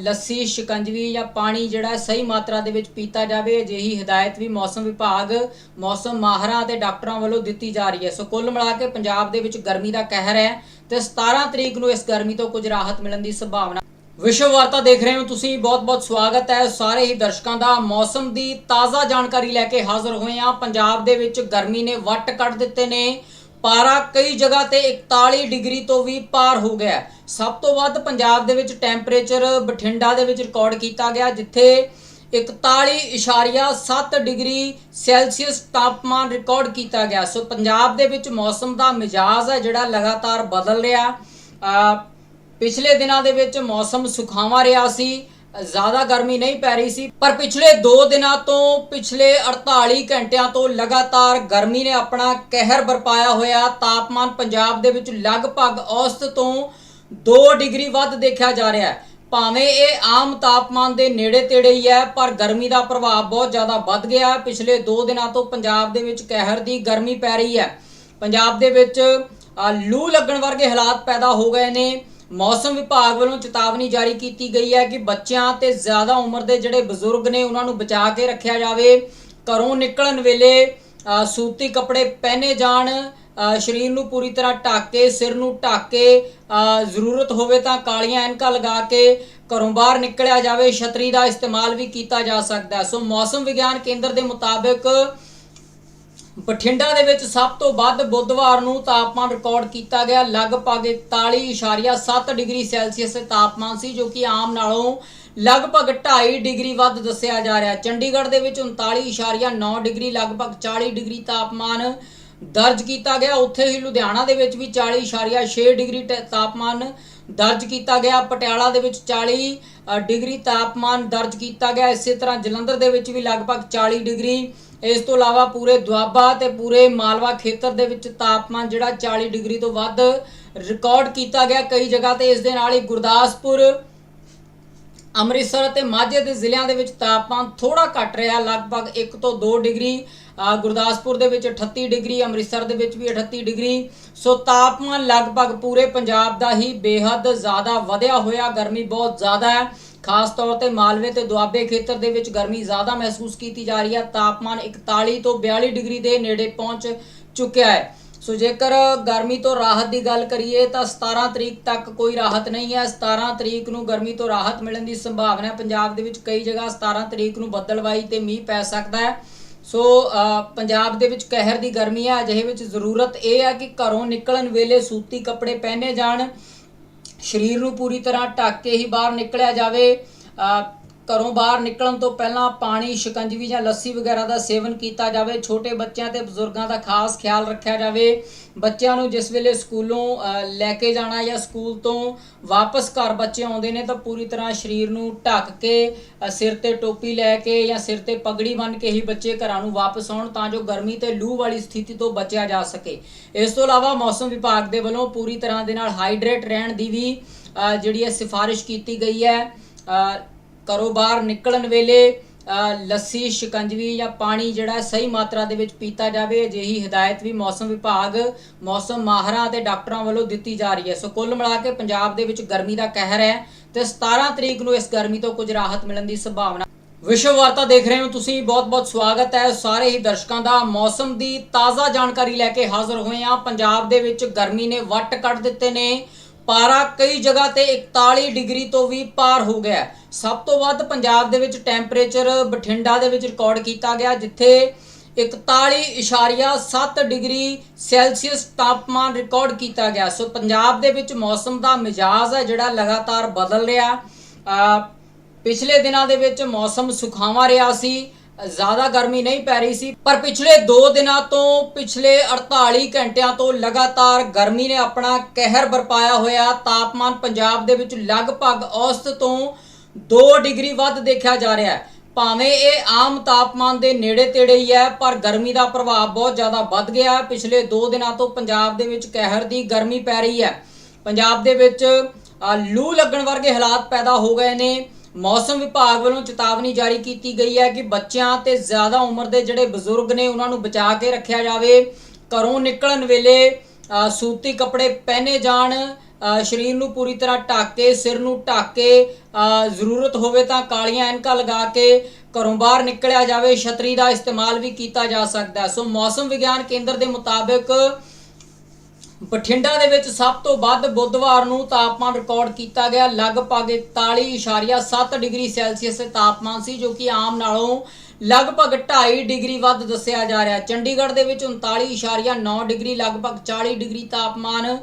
ਲੱਸੀ, ਸ਼ਿਕੰਜਵੀ ਜਾਂ ਪਾਣੀ ਜਿਹੜਾ ਸਹੀ ਮਾਤਰਾ ਦੇ ਵਿੱਚ ਪੀਤਾ ਜਾਵੇ, ਅਜਿਹੀ ਹਦਾਇਤ ਵੀ ਮੌਸਮ ਵਿਭਾਗ, ਮੌਸਮ ਮਾਹਰਾਂ ਅਤੇ ਡਾਕਟਰਾਂ ਵੱਲੋਂ ਦਿੱਤੀ ਜਾ ਰਹੀ ਹੈ। ਸੋ ਕੁੱਲ ਮਿਲਾ ਕੇ ਪੰਜਾਬ ਦੇ ਵਿੱਚ ਗਰਮੀ ਦਾ ਕਹਿਰ ਹੈ ਤੇ 17 ਤਰੀਕ ਨੂੰ ਇਸ ਗਰਮੀ ਤੋਂ ਕੁਝ ਰਾਹਤ ਮਿਲਣ ਦੀ ਸੰਭਾਵਨਾ। ਵਿਸ਼ਵ ਵਾਰਤਾ ਦੇਖ ਰਹੇ ਹੋ ਤੁਸੀਂ, ਬਹੁਤ-ਬਹੁਤ ਸਵਾਗਤ ਹੈ। ਸਾਰੇ ਹੀ ਦਰਸ਼ਕਾਂ ਦਾ ਮੌਸਮ ਦੀ ਤਾਜ਼ਾ ਜਾਣਕਾਰੀ ਲੈ ਕੇ ਹਾਜ਼ਰ ਹੋਏ ਹਾਂ। ਪੰਜਾਬ ਦੇ ਵਿੱਚ ਗਰਮੀ ਨੇ ਵੱਟ ਕੱਢ ਦਿੱਤੇ ਨੇ। ਪਾਰਾ ਕਈ ਜਗ੍ਹਾ ਤੇ 41 ਡਿਗਰੀ ਤੋਂ ਵੀ ਪਾਰ ਹੋ ਗਿਆ ਸਭ ਤੋਂ ਵੱਧ ਪੰਜਾਬ ਦੇ ਵਿੱਚ ਟੈਂਪਰੇਚਰ ਬਠਿੰਡਾ ਦੇ ਵਿੱਚ ਰਿਕਾਰਡ ਕੀਤਾ ਗਿਆ, ਜਿੱਥੇ 41.7 ਡਿਗਰੀ ਸੈਲਸੀਅਸ ਤਾਪਮਾਨ ਰਿਕਾਰਡ ਕੀਤਾ ਗਿਆ। ਸੋ ਪੰਜਾਬ ਦੇ ਵਿੱਚ ਮੌਸਮ ਦਾ ਮਿਜਾਜ਼ ਹੈ, ਜਿਹੜਾ ਲਗਾਤਾਰ ਬਦਲ ਰਿਹਾ। ਪਿਛਲੇ ਦਿਨਾਂ ਦੇ ਵਿੱਚ ਮੌਸਮ ਸੁਖਾਵਾਂ ਰਿਹਾ ਸੀ। ਜ਼ਿਆਦਾ ਗਰਮੀ ਨਹੀਂ ਪੈ ਰਹੀ ਸੀ, ਪਰ ਪਿਛਲੇ 2 ਦਿਨਾਂ ਤੋਂ ਪਿਛਲੇ 48 ਘੰਟਿਆਂ ਤੋਂ ਲਗਾਤਾਰ ਗਰਮੀ ਨੇ ਆਪਣਾ ਕਹਿਰ ਬਰਪਾਇਆ ਹੋਇਆ। ਤਾਪਮਾਨ ਪੰਜਾਬ ਦੇ ਵਿੱਚ ਲਗਭਗ ਔਸਤ ਤੋਂ 2 ਡਿਗਰੀ ਵੱਧ ਦੇਖਿਆ ਜਾ ਰਿਹਾ ਹੈ। ਭਾਵੇਂ ਇਹ ਆਮ ਤਾਪਮਾਨ ਦੇ ਨੇੜੇ ਤੇੜੇ ਹੀ ਹੈ, ਪਰ ਗਰਮੀ ਦਾ ਪ੍ਰਭਾਵ ਬਹੁਤ ਜ਼ਿਆਦਾ ਵੱਧ ਗਿਆ ਪਿਛਲੇ 2 ਦਿਨਾਂ ਤੋਂ ਪੰਜਾਬ ਦੇ ਵਿੱਚ ਕਹਿਰ ਦੀ ਗਰਮੀ ਪੈ ਰਹੀ ਹੈ। ਪੰਜਾਬ ਦੇ ਵਿੱਚ ਲੂ ਲੱਗਣ ਵਰਗੇ ਹਾਲਾਤ ਪੈਦਾ ਹੋ ਗਏ ਨੇ। ਮੌਸਮ ਵਿਭਾਗ ਵੱਲੋਂ ਚੇਤਾਵਨੀ ਜਾਰੀ ਕੀਤੀ ਗਈ ਹੈ ਕਿ ਬੱਚਿਆਂ ਤੇ ਜ਼ਿਆਦਾ ਉਮਰ ਦੇ ਜਿਹੜੇ ਬਜ਼ੁਰਗ ਨੇ, ਉਹਨਾਂ ਨੂੰ ਬਚਾ ਕੇ ਰੱਖਿਆ ਜਾਵੇ। ਘਰੋਂ ਨਿਕਲਣ ਵੇਲੇ ਸੂਤੀ ਕੱਪੜੇ ਪਹਿਨੇ ਜਾਣ ਸਰੀਰ ਨੂੰ ਪੂਰੀ ਤਰ੍ਹਾਂ ਢੱਕ ਕੇ, ਸਿਰ ਨੂੰ ਢੱਕ ਕੇ ਜ਼ਰੂਰਤ ਹੋਵੇ ਤਾਂ ਕਾਲੀਆਂ ਐਨਕਾਂ ਲਗਾ ਕੇ ਘਰੋਂ ਬਾਹਰ ਨਿਕਲਿਆ ਜਾਵੇ। ਛਤਰੀ ਦਾ ਇਸਤੇਮਾਲ ਵੀ ਕੀਤਾ ਜਾ ਸਕਦਾ ਸੋ ਮੌਸਮ ਵਿਗਿਆਨ ਕੇਂਦਰ ਦੇ ਮੁਤਾਬਕ ਬਠਿੰਡਾ ਦੇ ਵਿੱਚ ਸਭ ਤੋਂ ਵੱਧ ਬੁੱਧਵਾਰ ਨੂੰ ਤਾਪਮਾਨ ਰਿਕਾਰਡ ਕੀਤਾ ਗਿਆ। ਲਗਭਗ 41.7 ਡਿਗਰੀ ਸੈਲਸੀਅਸ ਦੇ ਤਾਪਮਾਨ ਸੀ, ਜੋ ਕਿ ਆਮ ਨਾਲੋਂ ਲਗਭਗ 2.5 ਡਿਗਰੀ ਵੱਧ ਦੱਸਿਆ ਜਾ ਰਿਹਾ ਚੰਡੀਗੜ੍ਹ ਦੇ ਵਿੱਚ 39.9 ਡਿਗਰੀ, ਲਗਭਗ 40 ਡਿਗਰੀ ਤਾਪਮਾਨ ਦਰਜ ਕੀਤਾ ਗਿਆ। ਉੱਥੇ ਹੀ ਲੁਧਿਆਣਾ ਦੇ ਵਿੱਚ ਵੀ 40.6 ਡਿਗਰੀ ਟ- ਤਾਪਮਾਨ ਦਰਜ ਕੀਤਾ ਗਿਆ। ਪਟਿਆਲਾ ਦੇ ਵਿੱਚ 40 ਡਿਗਰੀ ਤਾਪਮਾਨ ਦਰਜ ਕੀਤਾ ਗਿਆ। ਇਸੇ ਤਰ੍ਹਾਂ ਜਲੰਧਰ ਦੇ ਵਿੱਚ ਵੀ ਲਗਭਗ 40 ਡਿਗਰੀ ਇਸ ਤੋਂ ਇਲਾਵਾ ਪੂਰੇ ਦੁਆਬਾ ਤੇ ਪੂਰੇ ਮਾਲਵਾ ਖੇਤਰ ਦੇ ਵਿੱਚ ਤਾਪਮਾਨ ਜਿਹੜਾ 40 ਡਿਗਰੀ ਤੋਂ ਵੱਧ ਰਿਕਾਰਡ ਕੀਤਾ ਗਿਆ। ਕਈ ਜਗ੍ਹਾ ਤੇ ਇਸ ਦੇ ਨਾਲ ਹੀ ਗੁਰਦਾਸਪੁਰ, ਅੰਮ੍ਰਿਤਸਰ ਅਤੇ ਮਾਝੇ ਦੇ ਜ਼ਿਲ੍ਹਿਆਂ ਦੇ ਵਿੱਚ ਤਾਪਮਾਨ ਥੋੜਾ ਘਟ ਰਿਹਾ, ਲਗਭਗ 1 ਤੋਂ 2 ਡਿਗਰੀ। ਗੁਰਦਾਸਪੁਰ ਦੇ ਵਿੱਚ 38 ਡਿਗਰੀ, ਅੰਮ੍ਰਿਤਸਰ ਦੇ ਵਿੱਚ ਵੀ 38 ਡਿਗਰੀ। ਸੋ ਤਾਪਮਾਨ ਲਗਭਗ ਪੂਰੇ ਪੰਜਾਬ ਦਾ ਹੀ ਬੇਹੱਦ ਜ਼ਿਆਦਾ ਵਧਿਆ ਹੋਇਆ, ਗਰਮੀ ਬਹੁਤ ਜ਼ਿਆਦਾ ਹੈ। ਖਾਸ ਤੌਰ ਤੇ ਮਾਲਵੇ ਤੇ ਦੁਆਬੇ ਖੇਤਰ ਦੇ ਵਿੱਚ ਗਰਮੀ ਜ਼ਿਆਦਾ ਮਹਿਸੂਸ ਕੀਤੀ ਜਾ ਰਹੀ ਹੈ ਤਾਪਮਾਨ 41 ਤੋਂ 42 ਡਿਗਰੀ ਦੇ ਨੇੜੇ ਪਹੁੰਚ ਚੁੱਕਿਆ ਹੈ। ਸੋ ਜੇਕਰ ਗਰਮੀ ਤੋਂ ਰਾਹਤ ਦੀ ਗੱਲ ਕਰੀਏ ਤਾਂ 17 ਤਰੀਕ ਤੱਕ ਕੋਈ ਰਾਹਤ ਨਹੀਂ ਹੈ। 17 ਤਰੀਕ ਨੂੰ ਗਰਮੀ ਤੋਂ ਰਾਹਤ ਮਿਲਣ ਦੀ ਸੰਭਾਵਨਾ ਹੈ। ਪੰਜਾਬ ਦੇ ਵਿੱਚ ਕਈ ਜਗ੍ਹਾ 17 ਤਰੀਕ ਨੂੰ ਬੱਦਲਵਾਈ ਤੇ ਮੀਂਹ ਪੈ ਸਕਦਾ ਹੈ। ਸੋ ਪੰਜਾਬ ਦੇ ਵਿੱਚ ਕਹਿਰ ਦੀ ਗਰਮੀ ਹੈ। ਅਜਿਹੇ ਵਿੱਚ ਜ਼ਰੂਰਤ ਇਹ ਹੈ ਕਿ ਘਰੋਂ ਨਿਕਲਣ ਵੇਲੇ ਸੂਤੀ ਕੱਪੜੇ ਪਹਿਨੇ ਜਾਣ। ਸਰੀਰ ਨੂੰ ਪੂਰੀ ਤਰ੍ਹਾਂ ਢੱਕ ਕੇ ਹੀ ਬਾਹਰ ਨਿਕਲਿਆ ਜਾਵੇ ਘਰੋਂ ਬਾਹਰ ਨਿਕਲਣ ਤੋਂ ਪਹਿਲਾਂ ਪਾਣੀ, ਸ਼ਿਕੰਜਵੀ ਜਾਂ ਲੱਸੀ ਵਗੈਰਾ ਦਾ ਸੇਵਨ ਕੀਤਾ ਜਾਵੇ। ਛੋਟੇ ਬੱਚਿਆਂ ਤੇ ਬਜ਼ੁਰਗਾਂ ਦਾ ਖਾਸ ਖਿਆਲ ਰੱਖਿਆ ਜਾਵੇ। ਬੱਚਿਆਂ ਨੂੰ ਜਿਸ ਵੇਲੇ ਸਕੂਲੋਂ ਲੈ ਕੇ ਜਾਣਾ ਜਾਂ ਸਕੂਲ ਤੋਂ ਵਾਪਸ ਘਰ ਬੱਚੇ ਆਉਂਦੇ ਨੇ ਤਾਂ ਪੂਰੀ ਤਰ੍ਹਾਂ ਸਰੀਰ ਨੂੰ ਢੱਕ ਕੇ ਸਿਰ ਤੇ ਟੋਪੀ ਲੈ ਕੇ ਜਾਂ ਸਿਰ ਤੇ ਪਗੜੀ ਬੰਨ੍ਹ ਕੇ ਹੀ ਬੱਚੇ ਘਰਾਂ ਨੂੰ ਵਾਪਸ ਆਉਣ ਤਾਂ ਜੋ ਗਰਮੀ ਤੇ ਲੂ ਵਾਲੀ ਸਥਿਤੀ ਤੋਂ ਬਚਿਆ ਜਾ ਸਕੇ। ਇਸ ਤੋਂ ਇਲਾਵਾ ਮੌਸਮ ਵਿਭਾਗ ਦੇ ਵੱਲੋਂ ਪੂਰੀ ਤਰ੍ਹਾਂ ਦੇ ਨਾਲ ਹਾਈਡਰੇਟ ਰਹਿਣ ਦੀ ਵੀ ਜਿਹੜੀ ਹੈ ਸਿਫਾਰਿਸ਼ ਕੀਤੀ ਗਈ ਹੈ। ਘਰੋਂ ਬਾਹਰ ਨਿਕਲਣ ਵੇਲੇ ਲੱਸੀ, ਸ਼ਿਕੰਜਵੀ ਜਾਂ ਪਾਣੀ ਜਿਹੜਾ ਸਹੀ ਮਾਤਰਾ ਦੇ ਵਿੱਚ ਪੀਤਾ ਜਾਵੇ, ਅਜਿਹੀ ਹਦਾਇਤ ਵੀ ਮੌਸਮ ਵਿਭਾਗ, ਮੌਸਮ ਮਾਹਰਾਂ ਅਤੇ ਡਾਕਟਰਾਂ ਵੱਲੋਂ ਦਿੱਤੀ ਜਾ ਰਹੀ ਹੈ। ਸੋ ਕੁੱਲ ਮਿਲਾ ਕੇ ਪੰਜਾਬ ਦੇ ਵਿੱਚ ਗਰਮੀ ਦਾ ਕਹਿਰ ਹੈ ਤੇ 17 ਤਰੀਕ ਨੂੰ ਇਸ ਗਰਮੀ ਤੋਂ ਕੁਝ ਰਾਹਤ ਮਿਲਣ ਦੀ ਸੰਭਾਵਨਾ। ਵਿਸ਼ਵ ਵਾਰਤਾ ਦੇਖ ਰਹੇ ਹੋ ਤੁਸੀਂ, ਬਹੁਤ-ਬਹੁਤ ਸਵਾਗਤ ਹੈ। ਸਾਰੇ ਹੀ ਦਰਸ਼ਕਾਂ ਦਾ ਮੌਸਮ ਦੀ ਤਾਜ਼ਾ ਜਾਣਕਾਰੀ ਲੈ ਕੇ ਹਾਜ਼ਰ ਹੋਏ ਹਾਂ। ਪੰਜਾਬ ਦੇ ਵਿੱਚ ਗਰਮੀ ਨੇ ਵੱਟ ਕੱਢ ਦਿੱਤੇ ਨੇ। ਪਾਰਾ ਕਈ ਜਗ੍ਹਾ ਤੇ 41 ਡਿਗਰੀ ਤੋਂ ਵੀ ਪਾਰ ਹੋ ਗਿਆ ਸਭ ਤੋਂ ਵੱਧ ਪੰਜਾਬ ਦੇ ਵਿੱਚ ਟੈਂਪਰੇਚਰ ਬਠਿੰਡਾ ਦੇ ਵਿੱਚ ਰਿਕਾਰਡ ਕੀਤਾ ਗਿਆ, ਜਿੱਥੇ 41.7 ਡਿਗਰੀ ਸੈਲਸੀਅਸ ਤਾਪਮਾਨ ਰਿਕਾਰਡ ਕੀਤਾ ਗਿਆ। ਸੋ ਪੰਜਾਬ ਦੇ ਵਿੱਚ ਮੌਸਮ ਦਾ ਮਿਜਾਜ਼ ਹੈ, ਜਿਹੜਾ ਲਗਾਤਾਰ ਬਦਲ ਰਿਹਾ। ਪਿਛਲੇ ਦਿਨਾਂ ਦੇ ਵਿੱਚ ਮੌਸਮ ਸੁਖਾਵਾਂ ਰਿਹਾ ਸੀ। ਜ਼ਿਆਦਾ ਗਰਮੀ ਨਹੀਂ ਪੈ ਰਹੀ ਸੀ, ਪਰ ਪਿਛਲੇ 2 ਦਿਨਾਂ ਤੋਂ, ਪਿਛਲੇ 48 ਘੰਟਿਆਂ ਤੋਂ ਲਗਾਤਾਰ ਗਰਮੀ ਨੇ ਆਪਣਾ ਕਹਿਰ ਬਰਪਾਇਆ ਹੋਇਆ। ਤਾਪਮਾਨ ਪੰਜਾਬ ਦੇ ਵਿੱਚ ਲਗਭਗ ਔਸਤ ਤੋਂ 2 ਡਿਗਰੀ ਵੱਧ ਦੇਖਿਆ ਜਾ ਰਿਹਾ ਹੈ। ਭਾਵੇਂ ਇਹ ਆਮ ਤਾਪਮਾਨ ਦੇ ਨੇੜੇ ਤੇੜੇ ਹੀ ਹੈ, ਪਰ ਗਰਮੀ ਦਾ ਪ੍ਰਭਾਵ ਬਹੁਤ ਜ਼ਿਆਦਾ ਵੱਧ ਗਿਆ ਹੈ। ਪਿਛਲੇ 2 ਦਿਨਾਂ ਤੋਂ ਪੰਜਾਬ ਦੇ ਵਿੱਚ ਕਹਿਰ ਦੀ ਗਰਮੀ ਪੈ ਰਹੀ ਹੈ। ਪੰਜਾਬ ਦੇ ਵਿੱਚ ਲੂ ਲੱਗਣ ਵਰਗੇ ਹਾਲਾਤ ਪੈਦਾ ਹੋ ਗਏ ਨੇ। ਮੌਸਮ ਵਿਭਾਗ ਵੱਲੋਂ ਚੇਤਾਵਨੀ ਜਾਰੀ ਕੀਤੀ ਗਈ ਹੈ ਕਿ ਬੱਚਿਆਂ ਤੇ ਜ਼ਿਆਦਾ ਉਮਰ ਦੇ ਜਿਹੜੇ ਬਜ਼ੁਰਗ ਨੇ, ਉਹਨਾਂ ਨੂੰ ਬਚਾ ਕੇ ਰੱਖਿਆ ਜਾਵੇ। ਘਰੋਂ ਨਿਕਲਣ ਵੇਲੇ ਸੂਤੀ ਕੱਪੜੇ ਪਹਿਨੇ ਜਾਣ ਸਰੀਰ ਨੂੰ ਪੂਰੀ ਤਰ੍ਹਾਂ ਢੱਕ ਕੇ, ਸਿਰ ਨੂੰ ਢੱਕ ਕੇ ਜ਼ਰੂਰਤ ਹੋਵੇ ਤਾਂ ਕਾਲੀਆਂ ਐਨਕਾਂ ਲਗਾ ਕੇ ਘਰੋਂ ਬਾਹਰ ਨਿਕਲਿਆ ਜਾਵੇ। ਛਤਰੀ ਦਾ ਇਸਤੇਮਾਲ ਵੀ ਕੀਤਾ ਜਾ ਸਕਦਾ ਸੋ ਮੌਸਮ ਵਿਗਿਆਨ ਕੇਂਦਰ ਦੇ ਮੁਤਾਬਕ ਬਠਿੰਡਾ ਦੇ ਵਿੱਚ ਸਭ ਤੋਂ ਵੱਧ ਬੁੱਧਵਾਰ ਨੂੰ ਤਾਪਮਾਨ ਰਿਕਾਰਡ ਕੀਤਾ ਗਿਆ। ਲਗਭਗ 41.7 ਡਿਗਰੀ ਸੈਲਸੀਅਸ ਤਾਪਮਾਨ ਸੀ, ਜੋ ਕਿ ਆਮ ਨਾਲੋਂ ਲਗਭਗ 2.5 ਡਿਗਰੀ ਵੱਧ ਦੱਸਿਆ ਜਾ ਰਿਹਾ ਚੰਡੀਗੜ੍ਹ ਦੇ ਵਿੱਚ 39.9 ਡਿਗਰੀ, ਲਗਭਗ 40 ਡਿਗਰੀ ਤਾਪਮਾਨ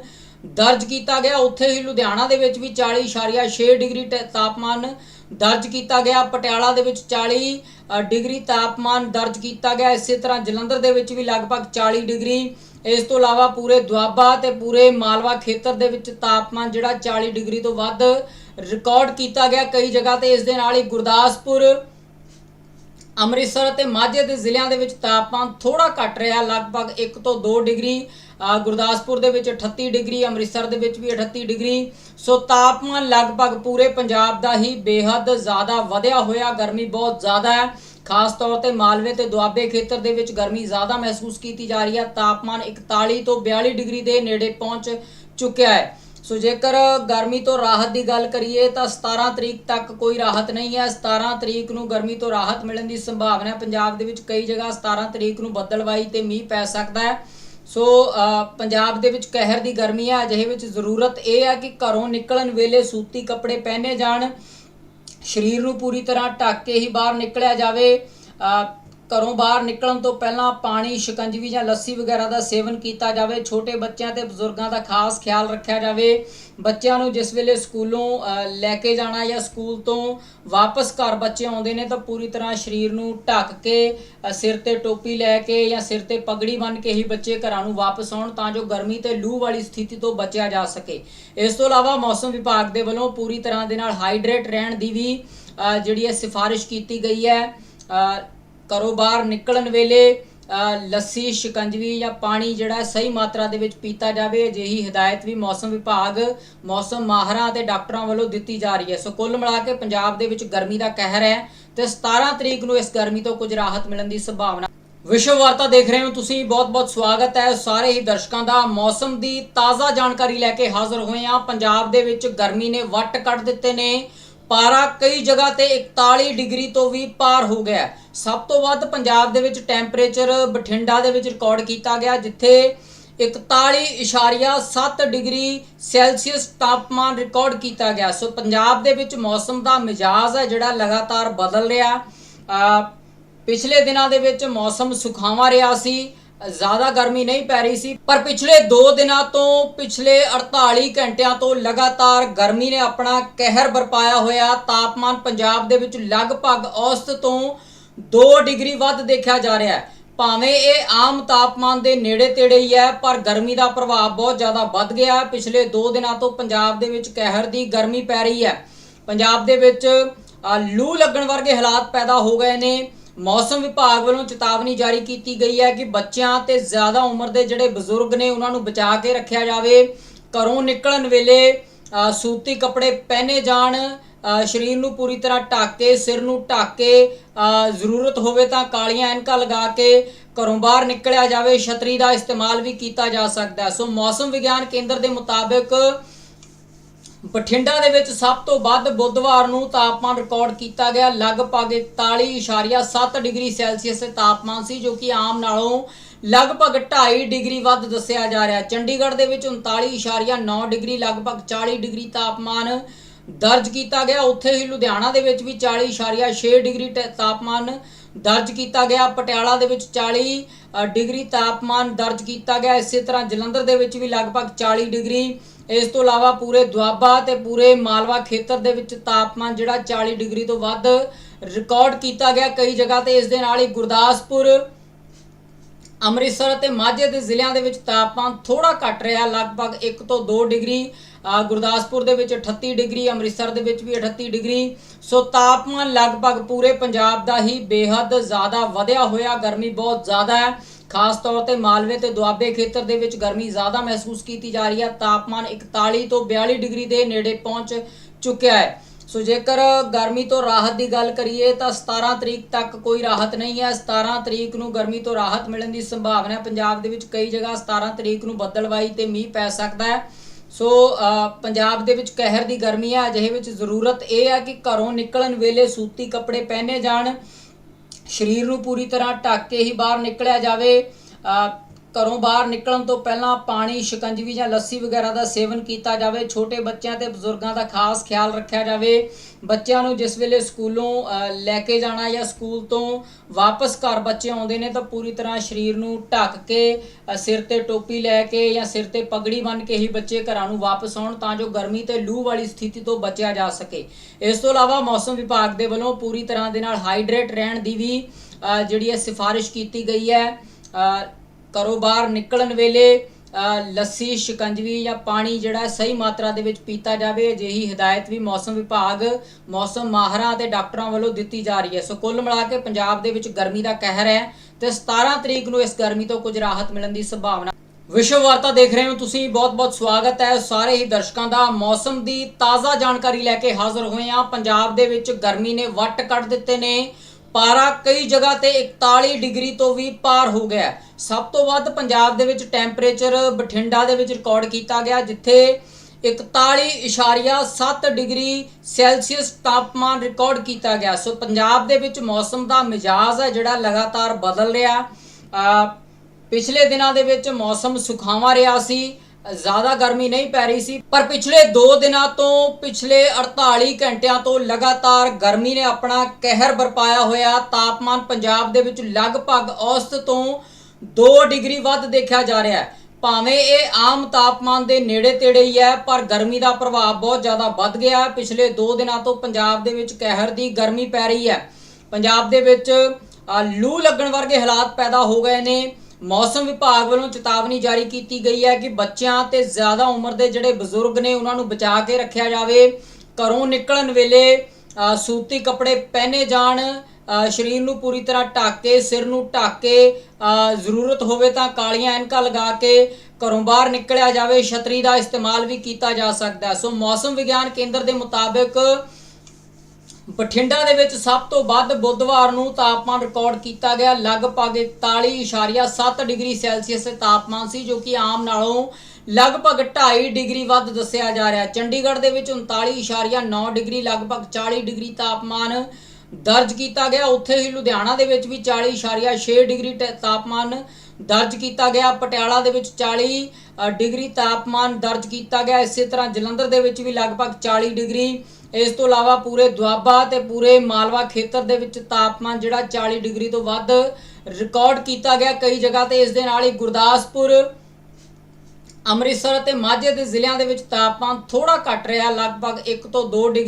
ਦਰਜ ਕੀਤਾ ਗਿਆ। ਉੱਥੇ ਹੀ ਲੁਧਿਆਣਾ ਦੇ ਵਿੱਚ ਵੀ 40.6 ਡਿਗਰੀ ਟ- ਤਾਪਮਾਨ ਦਰਜ ਕੀਤਾ ਗਿਆ। ਪਟਿਆਲਾ ਦੇ ਵਿੱਚ 40 ਡਿਗਰੀ ਤਾਪਮਾਨ ਦਰਜ ਕੀਤਾ ਗਿਆ। ਇਸੇ ਤਰ੍ਹਾਂ ਜਲੰਧਰ ਦੇ ਵਿੱਚ ਵੀ ਲਗਭਗ 40 ਡਿਗਰੀ ਇਸ ਤੋਂ ਇਲਾਵਾ ਪੂਰੇ ਦੁਆਬਾ ਤੇ ਪੂਰੇ ਮਾਲਵਾ ਖੇਤਰ ਦੇ ਵਿੱਚ ਤਾਪਮਾਨ ਜਿਹੜਾ 40 ਡਿਗਰੀ ਤੋਂ ਵੱਧ ਰਿਕਾਰਡ ਕੀਤਾ ਗਿਆ। ਕਈ ਜਗ੍ਹਾ ਤੇ ਇਸ ਦੇ ਨਾਲ ਹੀ ਗੁਰਦਾਸਪੁਰ, ਅੰਮ੍ਰਿਤਸਰ ਅਤੇ ਮਾਝੇ ਦੇ ਜ਼ਿਲ੍ਹਿਆਂ ਦੇ ਵਿੱਚ ਤਾਪਮਾਨ ਥੋੜਾ ਘਟ ਰਿਹਾ। ਲਗਭਗ 1 ਤੋਂ 2 ਡਿਗਰੀ ਗੁਰਦਾਸਪੁਰ ਦੇ ਵਿੱਚ 38 ਡਿਗਰੀ, ਅੰਮ੍ਰਿਤਸਰ ਦੇ ਵਿੱਚ ਵੀ 38 ਡਿਗਰੀ। ਸੋ ਤਾਪਮਾਨ ਲਗਭਗ ਪੂਰੇ ਪੰਜਾਬ ਦਾ ਹੀ ਬੇਹੱਦ ਜ਼ਿਆਦਾ ਵਧਿਆ ਹੋਇਆ। ਗਰਮੀ ਬਹੁਤ ਜ਼ਿਆਦਾ ਹੈ। ਖਾਸ ਤੌਰ ਤੇ ਮਾਲਵੇ ਤੇ ਦੁਆਬੇ ਖੇਤਰ ਦੇ ਵਿੱਚ ਗਰਮੀ ਜ਼ਿਆਦਾ ਮਹਿਸੂਸ ਕੀਤੀ ਜਾ ਰਹੀ ਹੈ। ਤਾਪਮਾਨ 41 ਤੋਂ 42 ਡਿਗਰੀ ਦੇ ਨੇੜੇ ਪਹੁੰਚ ਚੁੱਕਿਆ ਹੈ। ਸੋ ਜੇਕਰ ਗਰਮੀ ਤੋਂ ਰਾਹਤ ਦੀ ਗੱਲ ਕਰੀਏ ਤਾਂ 17 ਤਰੀਕ ਤੱਕ ਕੋਈ ਰਾਹਤ ਨਹੀਂ ਹੈ। 17 ਤਰੀਕ ਨੂੰ ਗਰਮੀ ਤੋਂ ਰਾਹਤ ਮਿਲਣ ਦੀ ਸੰਭਾਵਨਾ ਹੈ। ਪੰਜਾਬ ਦੇ ਵਿੱਚ ਕਈ ਜਗ੍ਹਾ 17 ਤਰੀਕ ਨੂੰ ਬੱਦਲਵਾਈ ਤੇ ਮੀਂਹ ਪੈ ਸਕਦਾ ਹੈ। ਸੋ ਪੰਜਾਬ ਦੇ ਵਿੱਚ ਕਹਿਰ ਦੀ ਗਰਮੀ ਹੈ। ਅਜਿਹੇ ਵਿੱਚ ਜ਼ਰੂਰਤ ਇਹ ਹੈ ਕਿ ਘਰੋਂ ਨਿਕਲਣ ਵੇਲੇ ਸੂਤੀ ਕੱਪੜੇ ਪਹਿਨੇ ਜਾਣ। ਸਰੀਰ ਨੂੰ ਪੂਰੀ ਤਰ੍ਹਾਂ ਢੱਕ ਕੇ ਹੀ ਬਾਹਰ ਨਿਕਲਿਆ ਜਾਵੇ ਘਰੋਂ ਬਾਹਰ ਨਿਕਲਣ ਤੋਂ ਪਹਿਲਾਂ ਪਾਣੀ, ਸ਼ਿਕੰਜਵੀ ਜਾਂ ਲੱਸੀ ਵਗੈਰਾ ਦਾ ਸੇਵਨ ਕੀਤਾ ਜਾਵੇ। ਛੋਟੇ ਬੱਚਿਆਂ ਤੇ ਬਜ਼ੁਰਗਾਂ ਦਾ ਖਾਸ ਖਿਆਲ ਰੱਖਿਆ ਜਾਵੇ। ਬੱਚਿਆਂ ਨੂੰ ਜਿਸ ਵੇਲੇ ਸਕੂਲੋਂ ਲੈ ਕੇ ਜਾਣਾ ਜਾਂ ਸਕੂਲ ਤੋਂ ਵਾਪਸ ਘਰ ਬੱਚੇ ਆਉਂਦੇ ਨੇ, ਤਾਂ ਪੂਰੀ ਤਰ੍ਹਾਂ ਸਰੀਰ ਨੂੰ ਢੱਕ ਕੇ ਸਿਰ ਤੇ ਟੋਪੀ ਲੈ ਕੇ ਜਾਂ ਸਿਰ ਤੇ ਪਗੜੀ ਬੰਨ੍ਹ ਕੇ ਹੀ ਬੱਚੇ ਘਰਾਂ ਨੂੰ ਵਾਪਸ ਆਉਣ, ਤਾਂ ਜੋ ਗਰਮੀ ਤੇ ਲੂ ਵਾਲੀ ਸਥਿਤੀ ਤੋਂ ਬਚਿਆ ਜਾ ਸਕੇ। ਇਸ ਤੋਂ ਇਲਾਵਾ ਮੌਸਮ ਵਿਭਾਗ ਦੇ ਵੱਲੋਂ ਪੂਰੀ ਤਰ੍ਹਾਂ ਦੇ ਨਾਲ ਹਾਈਡਰੇਟ ਰਹਿਣ ਦੀ ਵੀ ਜਿਹੜੀ ਹੈ ਸਿਫਾਰਿਸ਼ ਕੀਤੀ ਗਈ ਹੈ। ਘਰੋਂ ਬਾਹਰ ਨਿਕਲਣ ਵੇਲੇ ਲੱਸੀ, ਸ਼ਿਕੰਜਵੀ ਜਾਂ ਪਾਣੀ ਜਿਹੜਾ ਸਹੀ ਮਾਤਰਾ ਦੇ ਵਿੱਚ ਪੀਤਾ ਜਾਵੇ, ਅਜਿਹੀ ਹਦਾਇਤ ਵੀ ਮੌਸਮ ਵਿਭਾਗ, ਮੌਸਮ ਮਾਹਰਾਂ ਅਤੇ ਡਾਕਟਰਾਂ ਵੱਲੋਂ ਦਿੱਤੀ ਜਾ ਰਹੀ ਹੈ। ਸੋ ਕੁੱਲ ਮਿਲਾ ਕੇ ਪੰਜਾਬ ਦੇ ਵਿੱਚ ਗਰਮੀ ਦਾ ਕਹਿਰ ਹੈ ਤੇ 17 ਤਰੀਕ ਨੂੰ ਇਸ ਗਰਮੀ ਤੋਂ ਕੁਝ ਰਾਹਤ ਮਿਲਣ ਦੀ ਸੰਭਾਵਨਾ ਵਿਸ਼ਵ ਵਾਰਤਾ ਦੇਖ ਰਹੇ ਹੋ ਤੁਸੀਂ। ਬਹੁਤ-ਬਹੁਤ ਸਵਾਗਤ ਹੈ। ਸਾਰੇ ਹੀ ਦਰਸ਼ਕਾਂ ਦਾ ਮੌਸਮ ਦੀ ਤਾਜ਼ਾ ਜਾਣਕਾਰੀ ਲੈ ਕੇ ਹਾਜ਼ਰ ਹੋਏ ਹਾਂ। ਪੰਜਾਬ ਦੇ ਵਿੱਚ ਗਰਮੀ ਨੇ ਵੱਟ ਕੱਢ ਦਿੱਤੇ ਨੇ। ਪਾਰਾ ਕਈ ਜਗ੍ਹਾ ਤੇ 41 ਡਿਗਰੀ ਤੋਂ ਵੀ ਪਾਰ ਹੋ ਗਿਆ ਸਭ ਤੋਂ ਵੱਧ ਪੰਜਾਬ ਦੇ ਵਿੱਚ ਟੈਂਪਰੇਚਰ ਬਠਿੰਡਾ ਦੇ ਵਿੱਚ ਰਿਕਾਰਡ ਕੀਤਾ ਗਿਆ, ਜਿੱਥੇ 41.7 ਡਿਗਰੀ ਸੈਲਸੀਅਸ ਤਾਪਮਾਨ ਰਿਕਾਰਡ ਕੀਤਾ ਗਿਆ। ਸੋ ਪੰਜਾਬ ਦੇ ਵਿੱਚ ਮੌਸਮ ਦਾ ਮਿਜਾਜ਼ ਹੈ, ਜਿਹੜਾ ਲਗਾਤਾਰ ਬਦਲ ਰਿਹਾ। ਪਿਛਲੇ ਦਿਨਾਂ ਦੇ ਵਿੱਚ ਮੌਸਮ ਸੁਖਾਵਾਂ ਰਿਹਾ ਸੀ। ਜ਼ਿਆਦਾ ਗਰਮੀ ਨਹੀਂ ਪੈ ਰਹੀ ਸੀ, ਪਰ ਪਿਛਲੇ 2 ਦਿਨਾਂ ਤੋਂ, ਪਿਛਲੇ 48 ਘੰਟਿਆਂ ਤੋਂ ਲਗਾਤਾਰ ਗਰਮੀ ਨੇ ਆਪਣਾ ਕਹਿਰ ਬਰਪਾਇਆ ਹੋਇਆ। ਤਾਪਮਾਨ ਪੰਜਾਬ ਦੇ ਵਿੱਚ ਲਗਭਗ ਔਸਤ ਤੋਂ 2 ਡਿਗਰੀ ਵੱਧ ਦੇਖਿਆ ਜਾ ਰਿਹਾ ਹੈ। ਭਾਵੇਂ ਇਹ ਆਮ ਤਾਪਮਾਨ ਦੇ ਨੇੜੇ ਤੇੜੇ ਹੀ ਹੈ, ਪਰ ਗਰਮੀ ਦਾ ਪ੍ਰਭਾਵ ਬਹੁਤ ਜ਼ਿਆਦਾ ਵੱਧ ਗਿਆ ਪਿਛਲੇ 2 ਦਿਨਾਂ ਤੋਂ ਪੰਜਾਬ ਦੇ ਵਿੱਚ ਕਹਿਰ ਦੀ ਗਰਮੀ ਪੈ ਰਹੀ ਹੈ। ਪੰਜਾਬ ਦੇ ਵਿੱਚ ਲੂ ਲੱਗਣ ਵਰਗੇ ਹਾਲਾਤ ਪੈਦਾ ਹੋ ਗਏ ਨੇ। ਮੌਸਮ ਵਿਭਾਗ ਵੱਲੋਂ ਚੇਤਾਵਨੀ ਜਾਰੀ ਕੀਤੀ ਗਈ ਹੈ ਕਿ ਬੱਚਿਆਂ ਤੇ ਜ਼ਿਆਦਾ ਉਮਰ ਦੇ ਜਿਹੜੇ ਬਜ਼ੁਰਗ ਨੇ, ਉਹਨਾਂ ਨੂੰ ਬਚਾ ਕੇ ਰੱਖਿਆ ਜਾਵੇ। ਘਰੋਂ ਨਿਕਲਣ ਵੇਲੇ ਸੂਤੀ ਕੱਪੜੇ ਪਹਿਨੇ ਜਾਣ ਸਰੀਰ ਨੂੰ ਪੂਰੀ ਤਰ੍ਹਾਂ ਢੱਕ ਕੇ, ਸਿਰ ਨੂੰ ਢੱਕ ਕੇ ਜ਼ਰੂਰਤ ਹੋਵੇ ਤਾਂ ਕਾਲੀਆਂ ਐਨਕਾਂ ਲਗਾ ਕੇ ਘਰੋਂ ਬਾਹਰ ਨਿਕਲਿਆ ਜਾਵੇ। ਛਤਰੀ ਦਾ ਇਸਤੇਮਾਲ ਵੀ ਕੀਤਾ ਜਾ ਸਕਦਾ ਸੋ ਮੌਸਮ ਵਿਗਿਆਨ ਕੇਂਦਰ ਦੇ ਮੁਤਾਬਕ ਬਠਿੰਡਾ ਦੇ ਵਿੱਚ ਸਭ ਤੋਂ ਵੱਧ ਬੁੱਧਵਾਰ ਨੂੰ ਤਾਪਮਾਨ ਰਿਕਾਰਡ ਕੀਤਾ ਗਿਆ। ਲਗਭਗ 41.7 ਡਿਗਰੀ ਸੈਲਸੀਅਸ ਦੇ ਤਾਪਮਾਨ ਸੀ, ਜੋ ਕਿ ਆਮ ਨਾਲੋਂ ਲਗਭਗ 2.5 ਡਿਗਰੀ ਵੱਧ ਦੱਸਿਆ ਜਾ ਰਿਹਾ ਚੰਡੀਗੜ੍ਹ ਦੇ ਵਿੱਚ 39.9 ਡਿਗਰੀ, ਲਗਭਗ 40 ਡਿਗਰੀ ਤਾਪਮਾਨ ਦਰਜ ਕੀਤਾ ਗਿਆ। ਉੱਥੇ ਹੀ ਲੁਧਿਆਣਾ ਦੇ ਵਿੱਚ ਵੀ 40.6 ਡਿਗਰੀ ਟ- ਤਾਪਮਾਨ ਦਰਜ ਕੀਤਾ ਗਿਆ। ਪਟਿਆਲਾ ਦੇ ਵਿੱਚ 40 ਡਿਗਰੀ ਤਾਪਮਾਨ ਦਰਜ ਕੀਤਾ ਗਿਆ। ਇਸੇ ਤਰ੍ਹਾਂ ਜਲੰਧਰ ਦੇ ਵਿੱਚ ਵੀ ਲਗਭਗ 40 ਡਿਗਰੀ ਇਸ ਤੋਂ ਇਲਾਵਾ ਪੂਰੇ ਦੁਆਬਾ ਤੇ ਪੂਰੇ ਮਾਲਵਾ ਖੇਤਰ ਦੇ ਵਿੱਚ ਤਾਪਮਾਨ ਜਿਹੜਾ 40 ਡਿਗਰੀ ਤੋਂ ਵੱਧ ਰਿਕਾਰਡ ਕੀਤਾ ਗਿਆ। ਕਈ ਜਗ੍ਹਾ ਤੇ ਇਸ ਦੇ ਨਾਲ ਹੀ ਗੁਰਦਾਸਪੁਰ, ਅੰਮ੍ਰਿਤਸਰ ਅਤੇ ਮਾਝੇ ਦੇ ਜ਼ਿਲ੍ਹਿਆਂ ਦੇ ਵਿੱਚ ਤਾਪਮਾਨ ਥੋੜਾ ਘਟ ਰਿਹਾ। ਲਗਭਗ 1 ਤੋਂ 2 ਡਿਗਰੀ ਗੁਰਦਾਸਪੁਰ ਦੇ ਵਿੱਚ 38 ਡਿਗਰੀ, ਅੰਮ੍ਰਿਤਸਰ ਦੇ ਵਿੱਚ ਵੀ 38 ਡਿਗਰੀ। ਸੋ ਤਾਪਮਾਨ ਲਗਭਗ ਪੂਰੇ ਪੰਜਾਬ ਦਾ ਹੀ ਬੇਹੱਦ ਜ਼ਿਆਦਾ ਵਧਿਆ ਹੋਇਆ। ਗਰਮੀ ਬਹੁਤ ਜ਼ਿਆਦਾ ਹੈ। ਖਾਸ ਤੌਰ ਤੇ ਮਾਲਵੇ ਤੇ ਦੁਆਬੇ ਖੇਤਰ ਦੇ ਵਿੱਚ ਗਰਮੀ ਜ਼ਿਆਦਾ ਮਹਿਸੂਸ ਕੀਤੀ ਜਾ ਰਹੀ ਹੈ। ਤਾਪਮਾਨ 41 ਤੋਂ 42 ਡਿਗਰੀ ਦੇ ਨੇੜੇ ਪਹੁੰਚ ਚੁੱਕਿਆ ਹੈ। ਸੋ ਜੇਕਰ ਗਰਮੀ ਤੋਂ ਰਾਹਤ ਦੀ ਗੱਲ ਕਰੀਏ ਤਾਂ 17 ਤਰੀਕ ਤੱਕ ਕੋਈ ਰਾਹਤ ਨਹੀਂ ਹੈ। 17 ਤਰੀਕ ਨੂੰ ਗਰਮੀ ਤੋਂ ਰਾਹਤ ਮਿਲਣ ਦੀ ਸੰਭਾਵਨਾ ਹੈ। ਪੰਜਾਬ ਦੇ ਵਿੱਚ ਕਈ ਜਗ੍ਹਾ 17 ਤਰੀਕ ਨੂੰ ਬੱਦਲਵਾਈ ਤੇ ਮੀਂਹ ਪੈ ਸਕਦਾ ਹੈ। ਸੋ ਪੰਜਾਬ ਦੇ ਵਿੱਚ ਕਹਿਰ ਦੀ ਗਰਮੀ ਹੈ। ਅਜਿਹੇ ਵਿੱਚ ਜ਼ਰੂਰਤ ਇਹ ਹੈ ਕਿ ਘਰੋਂ ਨਿਕਲਣ ਵੇਲੇ ਸੂਤੀ ਕੱਪੜੇ ਪਹਿਨੇ ਜਾਣ। ਸਰੀਰ ਨੂੰ ਪੂਰੀ ਤਰ੍ਹਾਂ ਢੱਕ ਕੇ ਹੀ ਬਾਹਰ ਨਿਕਲਿਆ ਜਾਵੇ ਘਰੋਂ ਬਾਹਰ ਨਿਕਲਣ ਤੋਂ ਪਹਿਲਾਂ ਪਾਣੀ, ਸ਼ਿਕੰਜਵੀ ਜਾਂ ਲੱਸੀ ਵਗੈਰਾ ਦਾ ਸੇਵਨ ਕੀਤਾ ਜਾਵੇ। ਛੋਟੇ ਬੱਚਿਆਂ ਤੇ ਬਜ਼ੁਰਗਾਂ ਦਾ ਖਾਸ ਖਿਆਲ ਰੱਖਿਆ ਜਾਵੇ। ਬੱਚਿਆਂ ਨੂੰ ਜਿਸ ਵੇਲੇ ਸਕੂਲੋਂ ਲੈ ਕੇ ਜਾਣਾ ਜਾਂ ਸਕੂਲ ਤੋਂ ਵਾਪਸ ਘਰ ਬੱਚੇ ਆਉਂਦੇ ਨੇ ਤਾਂ ਪੂਰੀ ਤਰ੍ਹਾਂ ਸਰੀਰ ਨੂੰ ਢੱਕ ਕੇ ਸਿਰ ਤੇ ਟੋਪੀ ਲੈ ਕੇ ਜਾਂ ਸਿਰ ਤੇ ਪਗੜੀ ਬੰਨ੍ਹ ਕੇ ਹੀ ਬੱਚੇ ਘਰਾਂ ਨੂੰ ਵਾਪਸ ਆਉਣ ਤਾਂ ਜੋ ਗਰਮੀ ਤੇ ਲੂ ਵਾਲੀ ਸਥਿਤੀ ਤੋਂ ਬਚਿਆ ਜਾ ਸਕੇ। ਇਸ ਤੋਂ ਇਲਾਵਾ ਮੌਸਮ ਵਿਭਾਗ ਦੇ ਵੱਲੋਂ ਪੂਰੀ ਤਰ੍ਹਾਂ ਦੇ ਨਾਲ ਹਾਈਡਰੇਟ ਰਹਿਣ ਦੀ ਵੀ ਜਿਹੜੀ ਹੈ ਸਿਫਾਰਿਸ਼ ਕੀਤੀ ਗਈ ਹੈ। ਘਰੋਂ ਬਾਹਰ ਨਿਕਲਣ ਵੇਲੇ ਲੱਸੀ, ਸ਼ਿਕੰਜਵੀ ਜਾਂ ਪਾਣੀ ਜਿਹੜਾ ਸਹੀ ਮਾਤਰਾ ਦੇ ਵਿੱਚ ਪੀਤਾ ਜਾਵੇ, ਅਜਿਹੀ ਹਦਾਇਤ ਵੀ ਮੌਸਮ ਵਿਭਾਗ, ਮੌਸਮ ਮਾਹਰਾਂ ਅਤੇ ਡਾਕਟਰਾਂ ਵੱਲੋਂ ਦਿੱਤੀ ਜਾ ਰਹੀ ਹੈ। ਸੋ ਕੁੱਲ ਮਿਲਾ ਕੇ ਪੰਜਾਬ ਦੇ ਵਿੱਚ ਗਰਮੀ ਦਾ ਕਹਿਰ ਹੈ ਤੇ 17 ਤਰੀਕ ਨੂੰ ਇਸ ਗਰਮੀ ਤੋਂ ਕੁਝ ਰਾਹਤ ਮਿਲਣ ਦੀ ਸੰਭਾਵਨਾ। ਵਿਸ਼ਵ ਵਾਰਤਾ ਦੇਖ ਰਹੇ ਹੋ ਤੁਸੀਂ, ਬਹੁਤ-ਬਹੁਤ ਸਵਾਗਤ ਹੈ। ਸਾਰੇ ਹੀ ਦਰਸ਼ਕਾਂ ਦਾ ਮੌਸਮ ਦੀ ਤਾਜ਼ਾ ਜਾਣਕਾਰੀ ਲੈ ਕੇ ਹਾਜ਼ਰ ਹੋਏ ਹਾਂ। ਪੰਜਾਬ ਦੇ ਵਿੱਚ ਗਰਮੀ ਨੇ ਵੱਟ ਕੱਢ ਦਿੱਤੇ ਨੇ। ਪਾਰਾ ਕਈ ਜਗ੍ਹਾ ਤੇ 41 ਡਿਗਰੀ ਤੋਂ ਵੀ ਪਾਰ ਹੋ ਗਿਆ ਸਭ ਤੋਂ ਵੱਧ ਪੰਜਾਬ ਦੇ ਵਿੱਚ ਟੈਂਪਰੇਚਰ ਬਠਿੰਡਾ ਦੇ ਵਿੱਚ ਰਿਕਾਰਡ ਕੀਤਾ ਗਿਆ, ਜਿੱਥੇ 41.7 ਡਿਗਰੀ ਸੈਲਸੀਅਸ ਤਾਪਮਾਨ ਰਿਕਾਰਡ ਕੀਤਾ ਗਿਆ। ਸੋ ਪੰਜਾਬ ਦੇ ਵਿੱਚ ਮੌਸਮ ਦਾ ਮਿਜਾਜ਼ ਹੈ, ਜਿਹੜਾ ਲਗਾਤਾਰ ਬਦਲ ਰਿਹਾ। ਪਿਛਲੇ ਦਿਨਾਂ ਦੇ ਵਿੱਚ ਮੌਸਮ ਸੁਖਾਵਾਂ ਰਿਹਾ ਸੀ। ਜ਼ਿਆਦਾ ਗਰਮੀ ਨਹੀਂ ਪੈ ਰਹੀ ਸੀ, ਪਰ ਪਿਛਲੇ 2 ਦਿਨਾਂ ਤੋਂ ਪਿਛਲੇ 48 ਘੰਟਿਆਂ ਤੋਂ ਲਗਾਤਾਰ ਗਰਮੀ ਨੇ ਆਪਣਾ ਕਹਿਰ ਬਰਪਾਇਆ ਹੋਇਆ। ਤਾਪਮਾਨ ਪੰਜਾਬ ਦੇ ਵਿੱਚ ਲਗਭਗ ਔਸਤ ਤੋਂ 2 ਡਿਗਰੀ ਵੱਧ ਦੇਖਿਆ ਜਾ ਰਿਹਾ ਹੈ। ਭਾਵੇਂ ਇਹ ਆਮ ਤਾਪਮਾਨ ਦੇ ਨੇੜੇ ਤੇੜੇ ਹੀ ਹੈ, ਪਰ ਗਰਮੀ ਦਾ ਪ੍ਰਭਾਵ ਬਹੁਤ ਜ਼ਿਆਦਾ ਵੱਧ ਗਿਆ ਹੈ। ਪਿਛਲੇ 2 ਦਿਨਾਂ ਤੋਂ ਪੰਜਾਬ ਦੇ ਵਿੱਚ ਕਹਿਰ ਦੀ ਗਰਮੀ ਪੈ ਰਹੀ ਹੈ। ਪੰਜਾਬ ਦੇ ਵਿੱਚ ਲੂ ਲੱਗਣ ਵਰਗੇ ਹਾਲਾਤ ਪੈਦਾ ਹੋ ਗਏ ਨੇ। ਮੌਸਮ ਵਿਭਾਗ ਵੱਲੋਂ ਚੇਤਾਵਨੀ ਜਾਰੀ ਕੀਤੀ ਗਈ ਹੈ ਕਿ ਬੱਚਿਆਂ ਤੇ ਜ਼ਿਆਦਾ ਉਮਰ ਦੇ ਜਿਹੜੇ ਬਜ਼ੁਰਗ ਨੇ, ਉਹਨਾਂ ਨੂੰ ਬਚਾ ਕੇ ਰੱਖਿਆ ਜਾਵੇ। ਘਰੋਂ ਨਿਕਲਣ ਵੇਲੇ ਸੂਤੀ ਕੱਪੜੇ ਪਹਿਨੇ ਜਾਣ ਸਰੀਰ ਨੂੰ ਪੂਰੀ ਤਰ੍ਹਾਂ ਢੱਕ ਕੇ, ਸਿਰ ਨੂੰ ਢੱਕ ਕੇ ਜ਼ਰੂਰਤ ਹੋਵੇ ਤਾਂ ਕਾਲੀਆਂ ਐਨਕਾਂ ਲਗਾ ਕੇ ਘਰੋਂ ਬਾਹਰ ਨਿਕਲਿਆ ਜਾਵੇ। ਛਤਰੀ ਦਾ ਇਸਤੇਮਾਲ ਵੀ ਕੀਤਾ ਜਾ ਸਕਦਾ ਸੋ ਮੌਸਮ ਵਿਗਿਆਨ ਕੇਂਦਰ ਦੇ ਮੁਤਾਬਕ ਬਠਿੰਡਾ ਦੇ ਵਿੱਚ ਸਭ ਤੋਂ ਵੱਧ ਬੁੱਧਵਾਰ ਨੂੰ ਤਾਪਮਾਨ ਰਿਕਾਰਡ ਕੀਤਾ ਗਿਆ। ਲਗਭਗ 41.7 ਡਿਗਰੀ ਸੈਲਸੀਅਸ ਤਾਪਮਾਨ ਸੀ, ਜੋ ਕਿ ਆਮ ਨਾਲੋਂ ਲਗਭਗ 2.5 ਡਿਗਰੀ ਵੱਧ ਦੱਸਿਆ ਜਾ ਰਿਹਾ ਚੰਡੀਗੜ੍ਹ ਦੇ ਵਿੱਚ 39.9 ਡਿਗਰੀ, ਲਗਭਗ 40 ਡਿਗਰੀ ਤਾਪਮਾਨ ਦਰਜ ਕੀਤਾ ਗਿਆ। ਉੱਥੇ ਹੀ ਲੁਧਿਆਣਾ ਦੇ ਵਿੱਚ ਵੀ 40.6 ਡਿਗਰੀ ਟ- ਤਾਪਮਾਨ ਦਰਜ ਕੀਤਾ ਗਿਆ। ਪਟਿਆਲਾ ਦੇ ਵਿੱਚ 40 ਡਿਗਰੀ ਤਾਪਮਾਨ ਦਰਜ ਕੀਤਾ ਗਿਆ। ਇਸੇ ਤਰ੍ਹਾਂ ਜਲੰਧਰ ਦੇ ਵਿੱਚ ਵੀ ਲਗਭਗ 40 ਡਿਗਰੀ ਇਸ ਤੋਂ ਇਲਾਵਾ ਪੂਰੇ ਦੁਆਬਾ ਤੇ ਪੂਰੇ ਮਾਲਵਾ ਖੇਤਰ ਦੇ ਵਿੱਚ ਤਾਪਮਾਨ ਜਿਹੜਾ 40 ਡਿਗਰੀ ਤੋਂ ਵੱਧ ਰਿਕਾਰਡ ਕੀਤਾ ਗਿਆ। ਕਈ ਜਗ੍ਹਾ ਤੇ ਇਸ ਦੇ ਨਾਲ ਹੀ ਗੁਰਦਾਸਪੁਰ, ਅੰਮ੍ਰਿਤਸਰ ਅਤੇ ਮਾਝੇ ਦੇ ਜ਼ਿਲ੍ਹਿਆਂ ਦੇ ਵਿੱਚ ਤਾਪਮਾਨ ਥੋੜਾ ਘਟ ਰਿਹਾ, ਲਗਭਗ 1 ਤੋਂ 2 ਡਿਗਰੀ